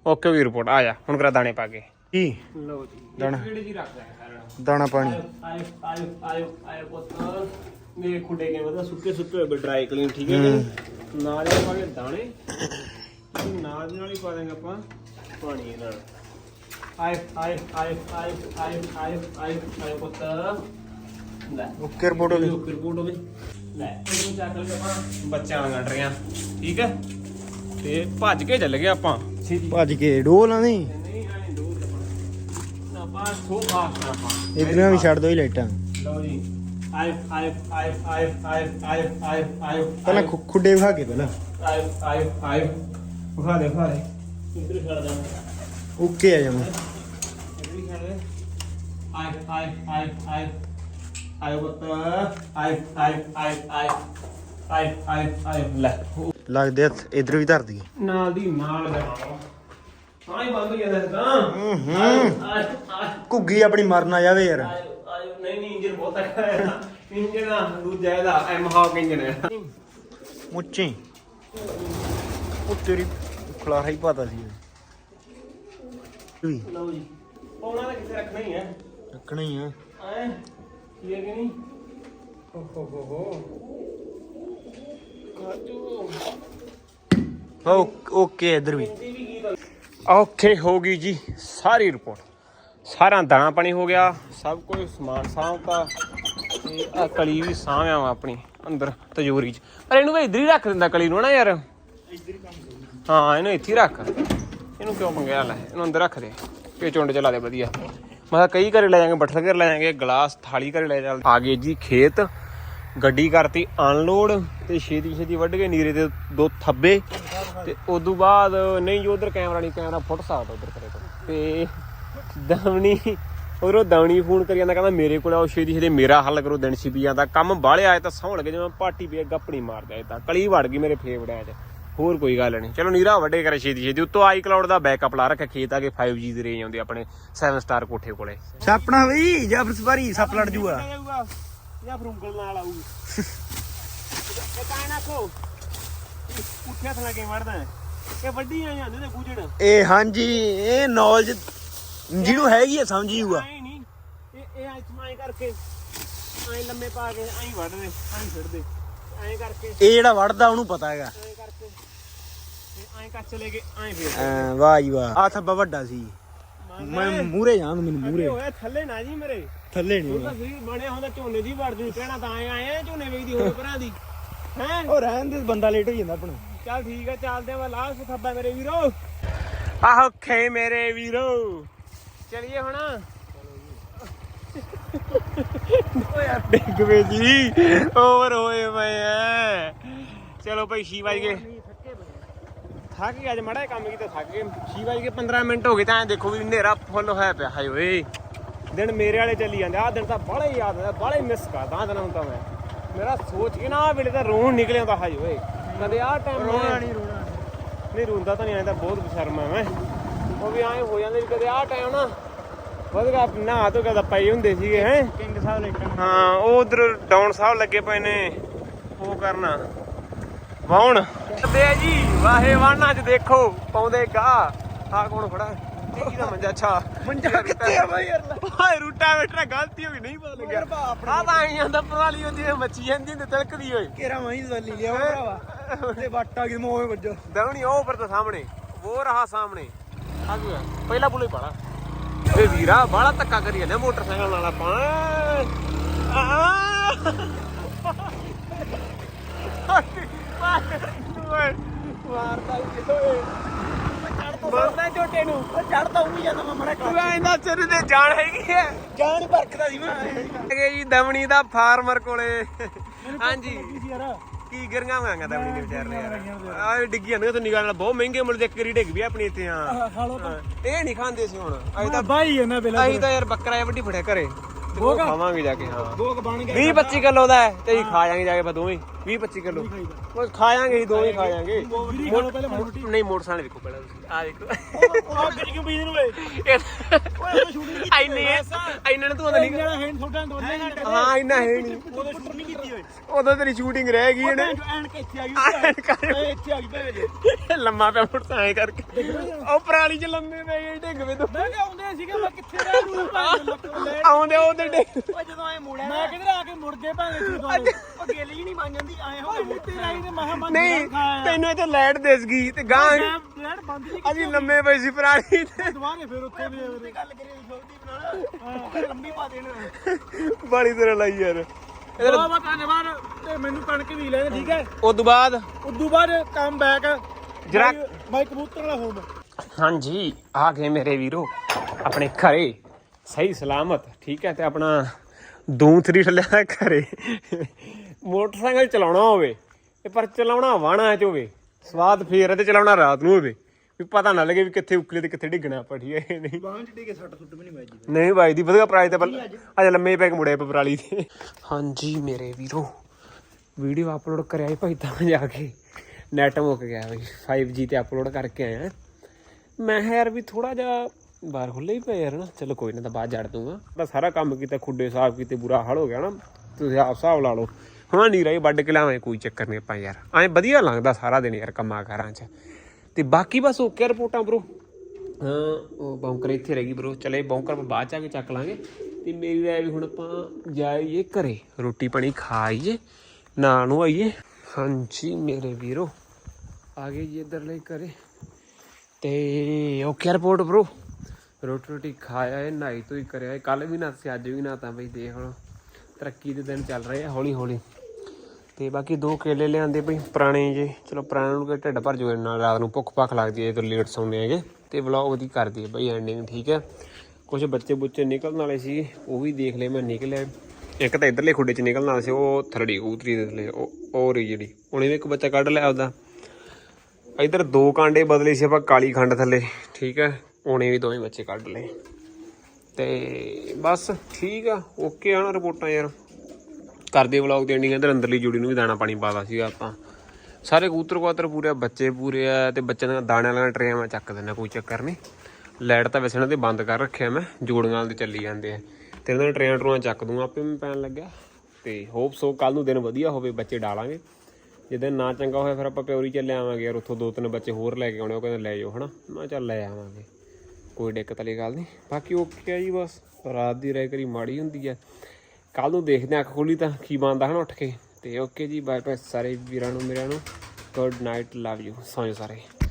ਓਕੇ ਵੀ ਰਿਪੋਰਟ ਆ ਜਾ। ਹੁਣ ਕਰਾ ਦਾਣੇ ਪਾ ਕੇ। ਕੀ? ਲਓ ਜੀ। ਦਾਣਾ ਪਾਣੀ। ਆਇਓ ਆਇਓ ਆਇਓ ਆਇਓ ਪੁੱਤ। ਮੇਰੇ ਖੁੱਡੇ ਕੇ ਮਤਲਬ ਸੁੱਕੇ ਸੁੱਕੇ ਹੋਏ ਡਰਾਈ ਕਲੀਨ ਠੀਕ ਹੈ ਜੀ? ਨਾਲ ਹੀ ਪਾਗੇ ਦਾਣੇ। ਨਾਲ ਦੀ ਨਾਲ ਹੀ ਪਾ ਦਾਂਗੇ ਆਪਾਂ ਪਾਣੀ ਇਹਨਾਂ ਨਾਲ। ਆਇਓ ਆਇਓ ਆਇਓ ਆਇਓ ਆਇਓ ਆਇਓ ਆਇਓ ਆਇਓ ਪੁੱਤ। ਲੈ। ਓਕੇ ਰਿਪੋਰਟ ਹੋ ਗਈ। ਓਕੇ ਰਿਪੋਰਟ ਲੈ ਇਹਨੂੰ ਚੱਕ ਲਏ ਆਪਾਂ। ਬੱਚਿਆਂ ਨਾਲ ਗੰਢ ਰਿਆਂ ਠੀਕ ਹੈ? ਤੇ ਭੱਜ ਕੇ ਚੱਲ ਗਏ ਆਪਾਂ। ਭੱਜ ਕੇ ਡੋਲ ਨਹੀਂ? ਨਹੀਂ ਆਏ ਦੂਰ ਆਪਾਂ। ਆਪਾਂ ਸੋ ਫਾਸਟ ਆਪਾਂ। ਇਧਰਾਂ ਵੀ ਛੱਡ ਦੋ ਹੀ ਲਾਈਟਾਂ। ਲਓ ਜੀ। ਪਹਿਲਾਂ ਖੁ- ਖੁੱਡੇ ਵਿਖਾ ਕੇ ਪਹਿਲਾਂ। ਵਿਖਾ ਦੇ ਵਿਖਾ ਦੇ। ਇੱਧਰ ਛੱਡ ਦੇ ਓਕੇ ਆ ਜਮਾ। ਇੱਧਰ ਹੀ ਛੱਡ ਦੇ ਆਈ ਆਈ ਆਈ ਆਈ ਆਈ ਬੱਤ ਆਈ ਆਈ ਆਈ ਆਈ ਆਈ ਆਈ ਆਈ ਲੈ। ਲੱਗਦੇ ਹੱਥ ਇਧਰ ਵੀ ਧਰ ਦਈਏ ਨਾਲ ਦੀ ਨਾਲ ਜਾਣਾ ਸਾਈ ਬੰਦ ਹੋ ਜਾਂਦਾ ਇਸ ਤਾਂ। ਹੂੰ ਘੁੱਗੀ ਆਪਣੀ ਮਰ ਨਾ ਜਾਵੇ ਯਾਰ। ਆਏ ਆਇਓ ਨਹੀਂ ਨਹੀਂ ਇੰਜਨ ਬਹੁਤ ਤੱਕ ਹੈ ਇੰਜਨ ਆ ਦੂਜਾ ਇਹਦਾ ਐਮ ਹਾਕ ਇੰਜਨ ਹੈ। ਉੱਚੀ ਉਹ ਤੇਰੀ ਖਲਾਰਾ ਹੀ ਪਤਾ ਸੀ। ਵੀ ਲਓ ਜੀ। ਪਾਉਣਾ ਤਾਂ ਕਿੱਥੇ ਰੱਖਣਾ ਹੀ ਹੈ। ਰੱਖਣਾ ਹੀ ਆ ਐ ਕੀ ਹੈ ਕਿ ਨਹੀਂ? ਹੋ ਹੋ ਹੋ ਕਾਜੂ। ਓ ਓਕੇ ਇਧਰ ਵੀ। ਓਕੇ ਹੋ ਗਈ ਜੀ ਸਾਰੀ ਰਿਪੋਰਟ। ਸਾਰਾ ਦਾਣਾ ਪਾਣੀ ਹੋ ਗਿਆ, ਸਭ ਕੁਝ ਸਮਾਨ ਸਾਂਭਤਾ ਤੇ। ਆ ਕਲੀ ਵੀ ਸਾਂਭਿਆ ਵਾ ਆਪਣੀ, ਅੰਦਰ ਤਜੋਰੀ 'ਚ। ਪਰ ਇਹਨੂੰ ਵੀ ਇੱਧਰ ਹੀ ਰੱਖ ਦਿੰਦਾ ਕਲੀ ਨੂੰ ਨਾ ਯਾਰ। ਹਾਂ, ਇਹਨੂੰ ਇੱਥੇ ਹੀ ਰੱਖ। ਇਹਨੂੰ ਕਿਉਂ ਪੰਗਿਆ ਲੈ? ਇਹਨੂੰ ਅੰਦਰ ਰੱਖ ਦੇ। ਤੇ ਚੁੰਡ ਚਲਾ ਦੇ, ਵਧੀਆ। ਮੈਂ ਕਿਹਾ ਕਈ ਘਰੇ ਲੈ ਜਾਾਂਗੇ ਬੱਠਲ ਘਰੇ ਲੈ ਜਾਾਂਗੇ ਗਲਾਸ ਥਾਲੀ ਘਰੇ ਲੈ ਚੱਲ। ਆ ਗਏ ਜੀ ਖੇਤ। ਗੱਡੀ ਕਰਤੀ ਅਨਲੋਡ ਤੇ ਛੇਤੀ ਛੇਤੀ ਵੱਢ ਕੇ ਨੀਰੇ ਦੇ ਦੋ ਥੱਬੇ। ਤੇ ਉਦੋਂ ਬਾਅਦ ਨਹੀਂ ਜੀ ਉਧਰ ਕੈਮਰਾ ਨਹੀਂ ਕੈਮਰਾ ਫੁੱਟ ਸਕਦਾ ਉਧਰ ਕਰੇ ਤੇ ਤੇ ਦਵਣੀ ਉਧਰੋਂ ਦਵਣੀ ਫੋਨ ਕਰੀ ਜਾਂਦਾ ਕਹਿੰਦਾ ਮੇਰੇ ਕੋਲ ਆਓ ਛੇਤੀ ਛੇਤੀ ਮੇਰਾ ਹੱਲ ਕਰੋ ਦਿਨ ਛਿਪੀ ਜਾਂਦਾ। ਕੰਮ ਬਾਹਲੇ ਆਏ ਤਾਂ ਸੌਣ ਲੱਗੇ ਜਿਵੇਂ ਪਾਟੀ ਵੀ ਗੱਪਣੀ ਮਾਰਦਾ ਇਹ ਤਾਂ ਕਲੀ ਵੜ ਗਈ ਮੇਰੇ ਫੇਫੜਿਆਂ 'ਚ। ਹੋਰ ਕੋਈ ਗੱਲ ਨਹੀਂ। ਚਲੋ ਨੀਰਾ ਵੱਡੇ ਕਰੇ ਛੇਤੀ ਛੇਤੀ। ਉੱਤੋਂ ਆਈ ਕਲਾਉਡ ਦਾ ਬੈਕਅਪ ਲਾ ਰੱਖਿਆ ਖੇਤ ਆ ਕੇ 5G ਦੀ ਰੇਂਜ ਆਉਂਦੀ ਆਪਣੇ 7 ਸਟਾਰ ਕੋਠੇ ਕੋਲੇ। ਛਾਪਣਾ ਬਈ ਜਾਂ ਫਿਰ ਸਵਾਰੀ ਸੱਪ ਲੜ ਜੂਗਾ। ਜਾਂ ਫਿਰ ਉਂਗਲ ਨਾਲ ਆਊ। ਇਹ ਕਾਇ ਨਾ ਕੋ ਉੱਠਿਆ ਥਲਾ ਕੇ ਵੜਦਾ ਇਹ ਵੱਡੀ ਆ ਜਾਂਦੇ ਨੇ ਗੂਜੜ ਇਹ ਹਾਂਜੀ ਇਹ ਨੌਲੇਜ ਜਿਹਨੂੰ ਹੈਗੀ ਆ ਸਮਝੀ ਜੂਗਾ। ਐ ਨਹੀਂ ਇਹ ਇਹ ਐ ਸਮਾਈ ਕਰਕੇ ਐ ਲੰਮੇ ਪਾ ਕੇ ਐਂ ਵੱਢਦੇ ਐਂ ਛੱਡਦੇ ਐਂ ਕਰਕੇ ਇਹ ਜਿਹੜਾ ਵੜਦਾ ਉਹਨੂੰ ਪਤਾ ਹੈਗਾ। ਐਂ ਕਰਕੇ ਐਂ ਕੱਚ ਚਲੇ ਗਏ ਐਂ ਫੇਰ ਐਂ, ਵਾਹ ਜੀ ਵਾਹ। ਆ ਥੱਬਾ ਵੱਡਾ ਸੀ। ਮੈਂ ਮੂਰੇ ਜਾਂ ਮੈਨੂੰ ਮੂਰੇ ਹੋਇਆ ਥੱਲੇ ਨਾ ਜੀ ਮੇਰੇ। ਥੱਲੇ ਉਹ ਨਹੀਂ ਤਾਂ ਸਰੀਰ ਬਣਿਆ ਹੁੰਦਾ ਝੋਨੇ ਦੀ ਵੜਦੀ ਕਹਿਣਾ ਤਾਂ ਆਏ ਆਏ ਆ ਝੋਨੇ ਵੇਚਦੀ ਹੋਰ ਭਰਾਂ ਦੀ। ਹੈ? ਉਹ ਰਹਿਣ ਦੇ ਬੰਦਾ ਲੇਟ ਹੋ ਜਾਂਦਾ ਆਪਣਾ। ਚੱਲ ਠੀਕ ਆ ਚੱਲਦੇ ਆ ਲਾਸਟ ਥੱਬਾ ਮੇਰੇ ਵੀਰੋ। ਆਹੋ ਖੇ ਮੇਰੇ ਵੀਰੋ। ਚਲਿਏ ਹੁਣ। ਓਏ ਆ ਡਿੱਗ ਵੇ ਜੀ। ਓਵਰ ਹੋਏ ਮੈਂ ਐ। ਚਲੋ ਭਾਈ ਛੀ ਵੱਜ ਗਏ। ਥੱਕ ਗਿਆ ਅੱਜ ਮੜਾ ਕੰਮ ਕੀਤਾ ਥੱਕ ਗਏ। ਛੀ ਵੱਜ ਗਏ 15 ਮਿੰਟ ਹੋ ਗਏ ਤਾਂ ਐਂ ਦੇਖੋ ਵੀ ਹਨੇਰਾ ਫੁੱਲ ਹੋਇਆ ਪਿਆ। ਹਾਏ ਓਏ। ਦਿਨ ਮੇਰੇ ਵਾਲੇ ਚੱਲੀ ਜਾਂਦੇ ਆ। ਦਿਨ ਤਾਂ ਬੜਾ ਹੀ ਯਾਦ ਆਉਂਦਾ ਬੜਾ ਹੀ ਮਿਸ ਕਰਦਾ ਦਿਨ ਹੁੰਦਾ ਮੈਂ। ਮੇਰਾ ਸੋਚ ਕੇ ਨਾ ਵੇਲੇ ਤਾਂ ਰੋਣ ਨਿਕਲ ਆਉਂਦਾ ਹਾਏ ਓਏ। ਕਦੇ ਆਹ ਟਾਈਮ ਰੋਣਾ ਨਹੀਂ ਰੋਣਾ। ਨਹੀਂ ਰੋਂਦਾ ਤਾਂ ਨਹੀਂ ਆਇਆ ਤਾਂ ਬਹੁਤ ਬਸ਼ਰਮ ਆ ਮੈਂ। ਉਹ ਵੀ ਐਂ ਹੋ ਜਾਂਦੇ ਵੀ ਕਦੇ ਆਹ ਟਾਈਮ ਨਾ ਵਧਗਾ ਨਾ ਤੋਂ ਕਦਾ ਪਏ ਹੁੰਦੇ ਸੀਗੇ ਹੈ? ਕਿੰਗ ਸਾਹਿਬ ਲੇਟਣ ਹਾਂ ਉਹ ਉਧਰ ਡਾਊਨ ਸਾਹਿਬ ਲੱਗੇ ਪਏ ਨੇ ਉਹ ਕਰਨਾ। ਵਾਉਣ ਤੇ ਜੀ ਵਾਹੇ ਵਾਹਣਾ ਚ ਦੇਖੋ ਪਾਉਂਦੇ ਗਾ। ਆ ਕੌਣ ਖੜਾ? ਟਿੱਕੀ ਦਾ ਮੰਜਾ ਅੱਛਾ। ਮੰਜਾ ਕਿੱਥੇ ਆ ਬਈ ਯਾਰ? ਹਾਏ ਰੂਟਾ ਵੇਟਰਾ ਗਲਤੀ ਹੋ ਗਈ ਨਹੀਂ ਪਤਾ ਲੱਗਿਆ। ਆ ਤਾਂ ਆਈ ਜਾਂਦਾ ਪਰਾਲੀ ਹੁੰਦੀ ਹੈ ਮੱਛੀ ਜਾਂਦੀ ਹੁੰਦੀ ਤਿਲਕਦੀ ਓਏ ਕੇਰਾ ਮਹੀਂ ਦਵਾਲੀ ਲਿਆ ਭਰਾਵਾ। ਤੇ ਵਾਟਾ ਕਿ ਮੋਏ ਵੱਜੋ। ਦਵਣੀ ਉਹ ਪਰ ਤਾਂ ਸਾਹਮਣੇ ਉਹ ਰਹਾ ਸਾਹਮਣੇ। ਪਹਿਲਾ ਬੁਲੇ ਪਾਲਾ। ਵੇ ਵੀਰਾ ਬਾਹਲਾ ਧੱਕਾ ਕਰੀ ਜਾਂਦੇ ਮੋਟਰਸਾਈਕਲ ਨਾਲ ਆਪਾਂ। ਮਾਰਦਾ ਓਏ ਮਾਰਦਾ ਝੋਟੇ ਨੂੰ ਚੜਦਾ ਉਹ ਜਾਂਦਾ ਮੈਂ ਮੜਾ ਤੂੰ ਐਂਦਾ ਸਿਰ ਤੇ ਜਾਣ ਹੈਗੀ ਹੈ ਜਾਨ ਭਰਕਦਾ ਸੀ ਮੈਂ। ਜੀ ਦਵਣੀ ਦਾ ਫਾਰਮਰ ਕੋਲੇ। ਹਾਂਜੀ। ਯਾਰ। ਕੀ ਗਿਰੀਆਂ ਦਵਣੀ ਦੇ ਵਿਚਾਰ ਨੇ ਯਾਰ। ਆ ਡਿੱਗੀ ਜਾਂਦੇ ਤੂੰ ਨਿਗਾਹ ਨਾਲ ਬਹੁਤ ਮਹਿੰਗੇ ਮੁੱਲ ਦੇ ਇੱਕ ਵਾਰੀ ਡਿੱਗ ਵੀ ਆਪਣੀ ਇੱਥੇ ਹਾਂ। ਹਾਂ, ਇਹ ਨਹੀਂ ਖਾਂਦੇ ਸੀ ਹੁਣ। ਅਸੀਂ ਤਾਂ ਬਾਈ ਇਹਨਾਂ ਬੇਲਾ ਅਸੀਂ ਤਾਂ। ਯਾਰ ਬੱਕਰਾ ਇਹ ਵੱਡੀ ਫੜਿਆ ਘਰੇ। ਤੇ ਉਹ ਖਾਵਾਂਗੇ ਜਾ ਕੇ ਹਾਂ। ਭੋਗ ਬਣ 20 25 ਕਿਲੋ ਦਾ ਹੈ ਤੇ ਖਾ ਜਾਾਂਗੇ ਜਾ ਕੇ ਬਸ ਦੋਵੇਂ। 20 25 ਕਿਲੋ। ਬਸ ਖਾ ਜਾਾਂਗੇ ਖਾ ਜਾਾਂਗੇ ਵੀਰੀ ਖਾ ਮੋਟੀ ਨਹੀਂ ਮੋਟਰਸਾਈਕਲ ਵੇਖੋ ਪਹਿਲਾਂ ਤੁਸੀਂ। ਆ ਦੇਖੋ ਉਹ ਗੱਡੀ ਕਿਉਂ ਪੀਣ ਨੂੰ ਓਏ? ਓਏ ਸ਼ੂਟਿੰਗ ਐਨੇ ਐਨੇ ਨੂੰ ਤੂੰ ਤਾਂ ਨਹੀਂ ਜਿਹੜਾ ਹੈਂਡ ਛੋਟਾ ਦੋਨੇ ਹਾਂ ਇੰਨਾ ਹੈ ਨਹੀਂ। ਉਦੋਂ ਸ਼ੂਟ ਨਹੀਂ ਕੀਤੀ ਓਏ ਉਦੋਂ ਤੇਰੀ ਸ਼ੂਟਿੰਗ ਰਹਿ ਗਈ ਇਹਨੇ। ਐਨ ਕੇ ਇੱਥੇ ਆ ਗਈ ਇੱਥੇ ਆ ਗਈ ਭੇਵੇ ਜੇ। ਲੰਮਾ ਪਿਆ ਐ ਕਰਕੇ। ਉਹ ਪਰਾਲੀ ਚ ਲੰਮੇ ਪਏ ਇਹ ਢਿੱਗ ਵੇ ਤੋਂ। ਮੈਂ ਕਿ ਆਉਂਦੇ ਸੀਗੇ ਮੈਂ ਕਿੱਥੇ ਰਹਿ ਲੈ ਆਉਂਦੇ ਉਹਦੇ ਢਿੱਗ ਜਦੋਂ ਐ ਮੁੜਿਆ ਮੈਂ ਕਿਧਰ ਆ ਕੇ ਮੁੜ ਗਏ ਭਾਵੇਂ ਤੂੰ ਦੋ ਉਹ ਗੇਲੀ ਹੀ ਨਹੀਂ ਮੰਨ ਜਾਂਦੀ। ਐ ਹੋ ਗਈ ਮੁੱਟੀ ਆਈ ਤੇ ਮਹਾ ਮੰਨ ਨਹੀਂ ਤੈਨੂੰ ਇੱਥੇ ਲਾਈਟ ਦਿਸ ਗਈ ਤੇ ਗਾਂ ਮੈਂ ਬਲੈਡ ਬੰਦ ਨਹੀਂ ਅਸੀਂ ਲੰਮੇ ਪਏ ਸੀ ਪਰਾਲੀ ਤੇ। ਦੁਬਾਰੇ ਫਿਰ ਉੱਥੇ ਵੀ ਗੱਲ ਕਰੀ ਛੋਟੀ ਬਣਾ ਹਾਂ। ਲੰਬੀ ਪਾ ਦੇਣਾ। ਬਾਲੀ ਤਰ੍ਹਾਂ ਲਾਈ ਯਾਰ। ਇਧਰ ਉਹ ਮੈਂ ਧੰਨਵਾਦ ਤੇ ਮੈਨੂੰ ਕਣਕ ਵੀ ਲੈ ਠੀਕ ਹੈ? ਉਸ ਤੋਂ ਬਾਅਦ? ਉਦੋਂ ਬਾਅਦ ਕੰਮ ਬੈਕ ਜਰਾ ਮੈਂ ਕਬੂਤਰ ਵਾਲਾ ਹੋਮ ਹਾਂਜੀ ਆ ਗਏ ਮੇਰੇ ਵੀਰੋ। ਆਪਣੇ ਘਰੇ। ਸਹੀ ਸਲਾਮਤ ਠੀਕ ਹੈ ਤੇ ਆਪਣਾ ਦੂੰ ਥਰੀ ਠੱਲਿਆ ਘਰੇ। ਮੋਟਰਸਾਈਕਲ ਚਲਾਉਣਾ ਹੋਵੇ ਤੇ ਪਰ ਚਲਾਉਣਾ ਵਾਣਾ ਚ ਹੋਵੇ ਸਵਾਦ ਫੇਰ ਹੈ ਤੇ ਚਲਾਉਣਾ ਰਾਤ ਨੂੰ ਹੋਵੇ ਵੀ ਪਤਾ ਨਾ ਲੱਗੇ ਵੀ ਕਿੱਥੇ ਉਕਲੇ ਤੇ ਕਿੱਥੇ ਡਿੱਗਣਾ ਆਪਾਂ ਠੀਕ ਹੈ ਨਹੀਂ ਸੱਟ ਸੁੱਟ ਵੀ ਨਹੀਂ ਵੱਜਦੀ। ਨਹੀਂ ਵਧੀਆ ਪ੍ਰਾਈਸ ਤੇ ਪਰ ਅੱਜ? ਲੰਮੇ ਪੈ ਕੇ ਮੁੜੇ ਪਏ ਪਰਾਲੀ ਤੇ। ਹਾਂਜੀ ਮੇਰੇ ਵੀਰੋ ਵੀਡੀਓ ਅਪਲੋਡ ਕਰਿਆ ਸੀ ਭਾਈ ਤਾਂ ਜਾ ਕੇ। ਨੈਟ ਮੁੱਕ ਗਿਆ ਬਈ 5G ਤੇ ਅਪਲੋਡ ਕਰਕੇ ਆਇਆ। ਮੈਂ ਕਿਹਾ ਯਾਰ ਵੀ ਥੋੜਾ ਜਿਹਾ ਬਾਹਰ ਖੁੱਲੇ ਹੀ ਪਏ ਯਾਰ ਨਾ ਚਲੋ ਕੋਈ ਨਾ ਤਾਂ ਬਾਅਦ ਜੜ ਦੂੰਗਾ ਤਾਂ ਸਾਰਾ ਕੰਮ ਕੀਤਾ ਖੁੱਡੇ ਸਾਫ਼ ਕੀਤੇ ਬੁਰਾ ਹਾਲ ਹੋ ਗਿਆ ਨਾ। ਤੁਸੀਂ ਆਪ ਹਿਸਾਬ ਲਾ ਲਓ। ਹਾਂ ਨਹੀਂ ਰਾਈ ਵੱਢ ਕੇ ਲਾਵੇਂ ਕੋਈ ਚੱਕਰ ਨਹੀਂ ਆਪਾਂ ਯਾਰ। ਐ ਵਧੀਆ ਲੱਗਦਾ ਸਾਰਾ ਦਿਨ ਯਾਰ ਕੰਮਾਂ ਕਾਰਾਂ 'ਚ। ਤੇ ਬਾਕੀ ਬਸ ਓਕੇ ਰਿਪੋਰਟਾਂ ਬ్రో ਹਾਂ, ਉਹ ਬੌਂਕਰ ਇੱਥੇ ਰਹਿ ਗਈ ਬ్రో ਚਲੇ ਬੌਂਕਰ ਆਪਾਂ ਬਾਅਦ ਚ ਆ ਕੇ ਚੱਕ ਲਾਂਗੇ। ਤੇ ਮੇਰੀ ਰਾਏ ਵੀ ਹੁਣ ਆਪਾਂ ਜਾਈਏ ਘਰੇ। ਰੋਟੀ ਪਾਣੀ ਖਾ ਖਾਈਏ ਨਾ ਨੂੰ ਆਈਏ। ਹਾਂਜੀ ਮੇਰੇ ਵੀਰੋ, ਆ ਗਏ ਜੀ ਇਧਰਲੇ ਘਰੇ। ਤੇ ਓਕੇ ਰਿਪੋਰਟ ਬ్రో ਰੋਟੀ ਰੋਟੀ ਖਾਇਆ ਏ ਨਹਾਈ ਤੋਂ ਹੀ ਕਰਿਆ ਕੱਲ ਵੀ ਨਾ ਸੀ, ਅੱਜ ਵੀ ਨਾ ਤਾਂ ਬਈ ਦੇਖ ਲਓ। ਤਰੱਕੀ ਦੇ ਦਿਨ ਚੱਲ ਰਹੇ ਆ ਹੌਲੀ ਹੌਲੀ ਤੇ ਬਾਕੀ ਦੋ ਕੇਲੇ ਲਿਆਂਦੇ ਬਈ, ਪੁਰਾਣੇ ਜੇ। ਚਲੋ ਪੁਰਾਣੇ ਨੂੰ ਢਿੱਡ ਭਰ ਜੂਏ, ਨਾਲ ਰਾਤ ਨੂੰ ਭੁੱਖ ਭੱਖ ਲੱਗਦੀ ਹੈ ਜਦੋਂ ਲੇਟ ਸੌਂਦੇ ਹੈਗੇ। ਤੇ ਵਲੌਗ ਉਹਦੀ ਕਰਦੀ ਹੈ ਬਈ ਐਂਡਿੰਗ ਠੀਕ ਹੈ? ਕੁਝ ਬੱਚੇ ਬੁੱਚੇ ਨਿਕਲਣ ਵਾਲੇ ਸੀ, ਉਹ ਵੀ ਦੇਖ ਲਏ, ਮੈਂ ਨਿਕਲਿਆ। ਇੱਕ ਤਾਂ ਇਧਰਲੇ ਖੁੱਡੇ 'ਚ ਨਿਕਲਣ ਵਾਲਾ ਸੀ, ਉਹ ਥਰੜੀ ਉਤਰੀ ਦੇ ਥੱਲੇ, ਉਹ ਉਹ ਰਹੀ ਜਿਹੜੀ। ਉਹਨੇ ਵੀ ਇੱਕ ਬੱਚਾ ਕੱਢ ਲਿਆ ਉਹਦਾ ਇਧਰ ਦੋ ਕਾਂਡੇ ਬਦਲੇ ਸੀ ਆਪਾਂ ਕਾਲੀ ਖੰਡ ਥੱਲੇ, ਠੀਕ ਹੈ? ਉਹਨੇ ਵੀ ਦੋਵੇਂ ਬੱਚੇ ਕੱਢ ਲਏ। ਤੇ ਬਸ ਠੀਕ ਆ ਓਕੇ ਆ ਨਾ ਰਿਪੋਰਟਾਂ ਯਾਰ। ਕਰਦੇ ਵਲੌਗ ਦੀ ਐਂਡਿੰਗ ਇਧਰ ਅੰਦਰਲੀ ਜੋੜੀ ਨੂੰ ਵੀ ਦਾਣਾ ਪਾਣੀ ਪਾਦਾ ਸੀਗਾ ਆਪਾਂ। ਸਾਰੇ ਕਬੂਤਰ ਕਬੂਤਰ ਪੂਰੇ ਆ, ਬੱਚੇ ਪੂਰੇ ਆ ਤੇ ਬੱਚਿਆਂ ਦੀਆਂ ਦਾਣੇ ਵਾਲੀਆਂ ਟਰੇ ਮੈਂ ਚੱਕ ਦਿੰਦਾ ਕੋਈ ਚੱਕਰ ਨਹੀਂ। ਲਾਈਟ ਤਾਂ ਵੈਸੇ ਇਹਨਾਂ ਦੇ ਬੰਦ ਕਰ ਰੱਖਿਆ ਮੈਂ ਜੋੜੀਆਂ ਵਾਲੇ ਚੱਲੀ ਜਾਂਦੇ ਆ। ਤੇ ਇਹਨਾਂ ਦੀਆਂ ਟਰੇਆਂ ਟਰੂਆਂ ਚੱਕ ਦੂੰਗਾ ਆਪੇ ਮੈਂ ਪੈਣ ਲੱਗਿਆ। ਤੇ ਹੋਪ ਸੋ ਕੱਲ ਨੂੰ ਦਿਨ ਵਧੀਆ ਹੋਵੇ ਬੱਚੇ ਡਾਲਾਂਗੇ। ਜੇ ਦਿਨ ਨਾ ਚੰਗਾ ਹੋਇਆ ਫਿਰ ਆਪਾਂ ਪਿਓਰੀ ਚੱਲੇ ਆਵਾਂਗੇ ਯਾਰ ਉੱਥੋਂ ਦੋ ਤਿੰਨ ਬੱਚੇ ਹੋਰ ਲੈ ਕੇ ਆਉਣੇ ਉਹ ਕਹਿੰਦੇ ਲੈ ਜਾਓ ਹਨਾ। ਮੈਂ ਚੱਲ ਲੈ ਆਵਾਂਗੇ। ਕੋਈ ਦਿੱਕਤ ਵਾਲੀ ਗੱਲ ਨਹੀਂ। ਬਾਕੀ ਓਕੇ ਆ ਜੀ ਬਸ ਰਾਤ ਦੀ ਰਹਿ ਕਰੀ ਮਾੜੀ ਹੁੰਦੀ ਆ। ਕੱਲ ਨੂੰ ਦੇਖਦੇ ਆ ਅੱਖ ਖੋਲੀ ਤਾਂ ਕੀ ਬਣਦਾ ਹਨਾ ਉੱਠ ਕੇ। ਤੇ ਓਕੇ ਜੀ ਬਾਏ ਬਾਏ ਸਾਰੇ ਵੀਰਾਂ ਨੂੰ, ਮੇਰਿਆਂ ਨੂੰ। ਗੁੱਡ ਨਾਈਟ ਲਵ ਯੂ ਸੌਂ ਸਾਰੇ।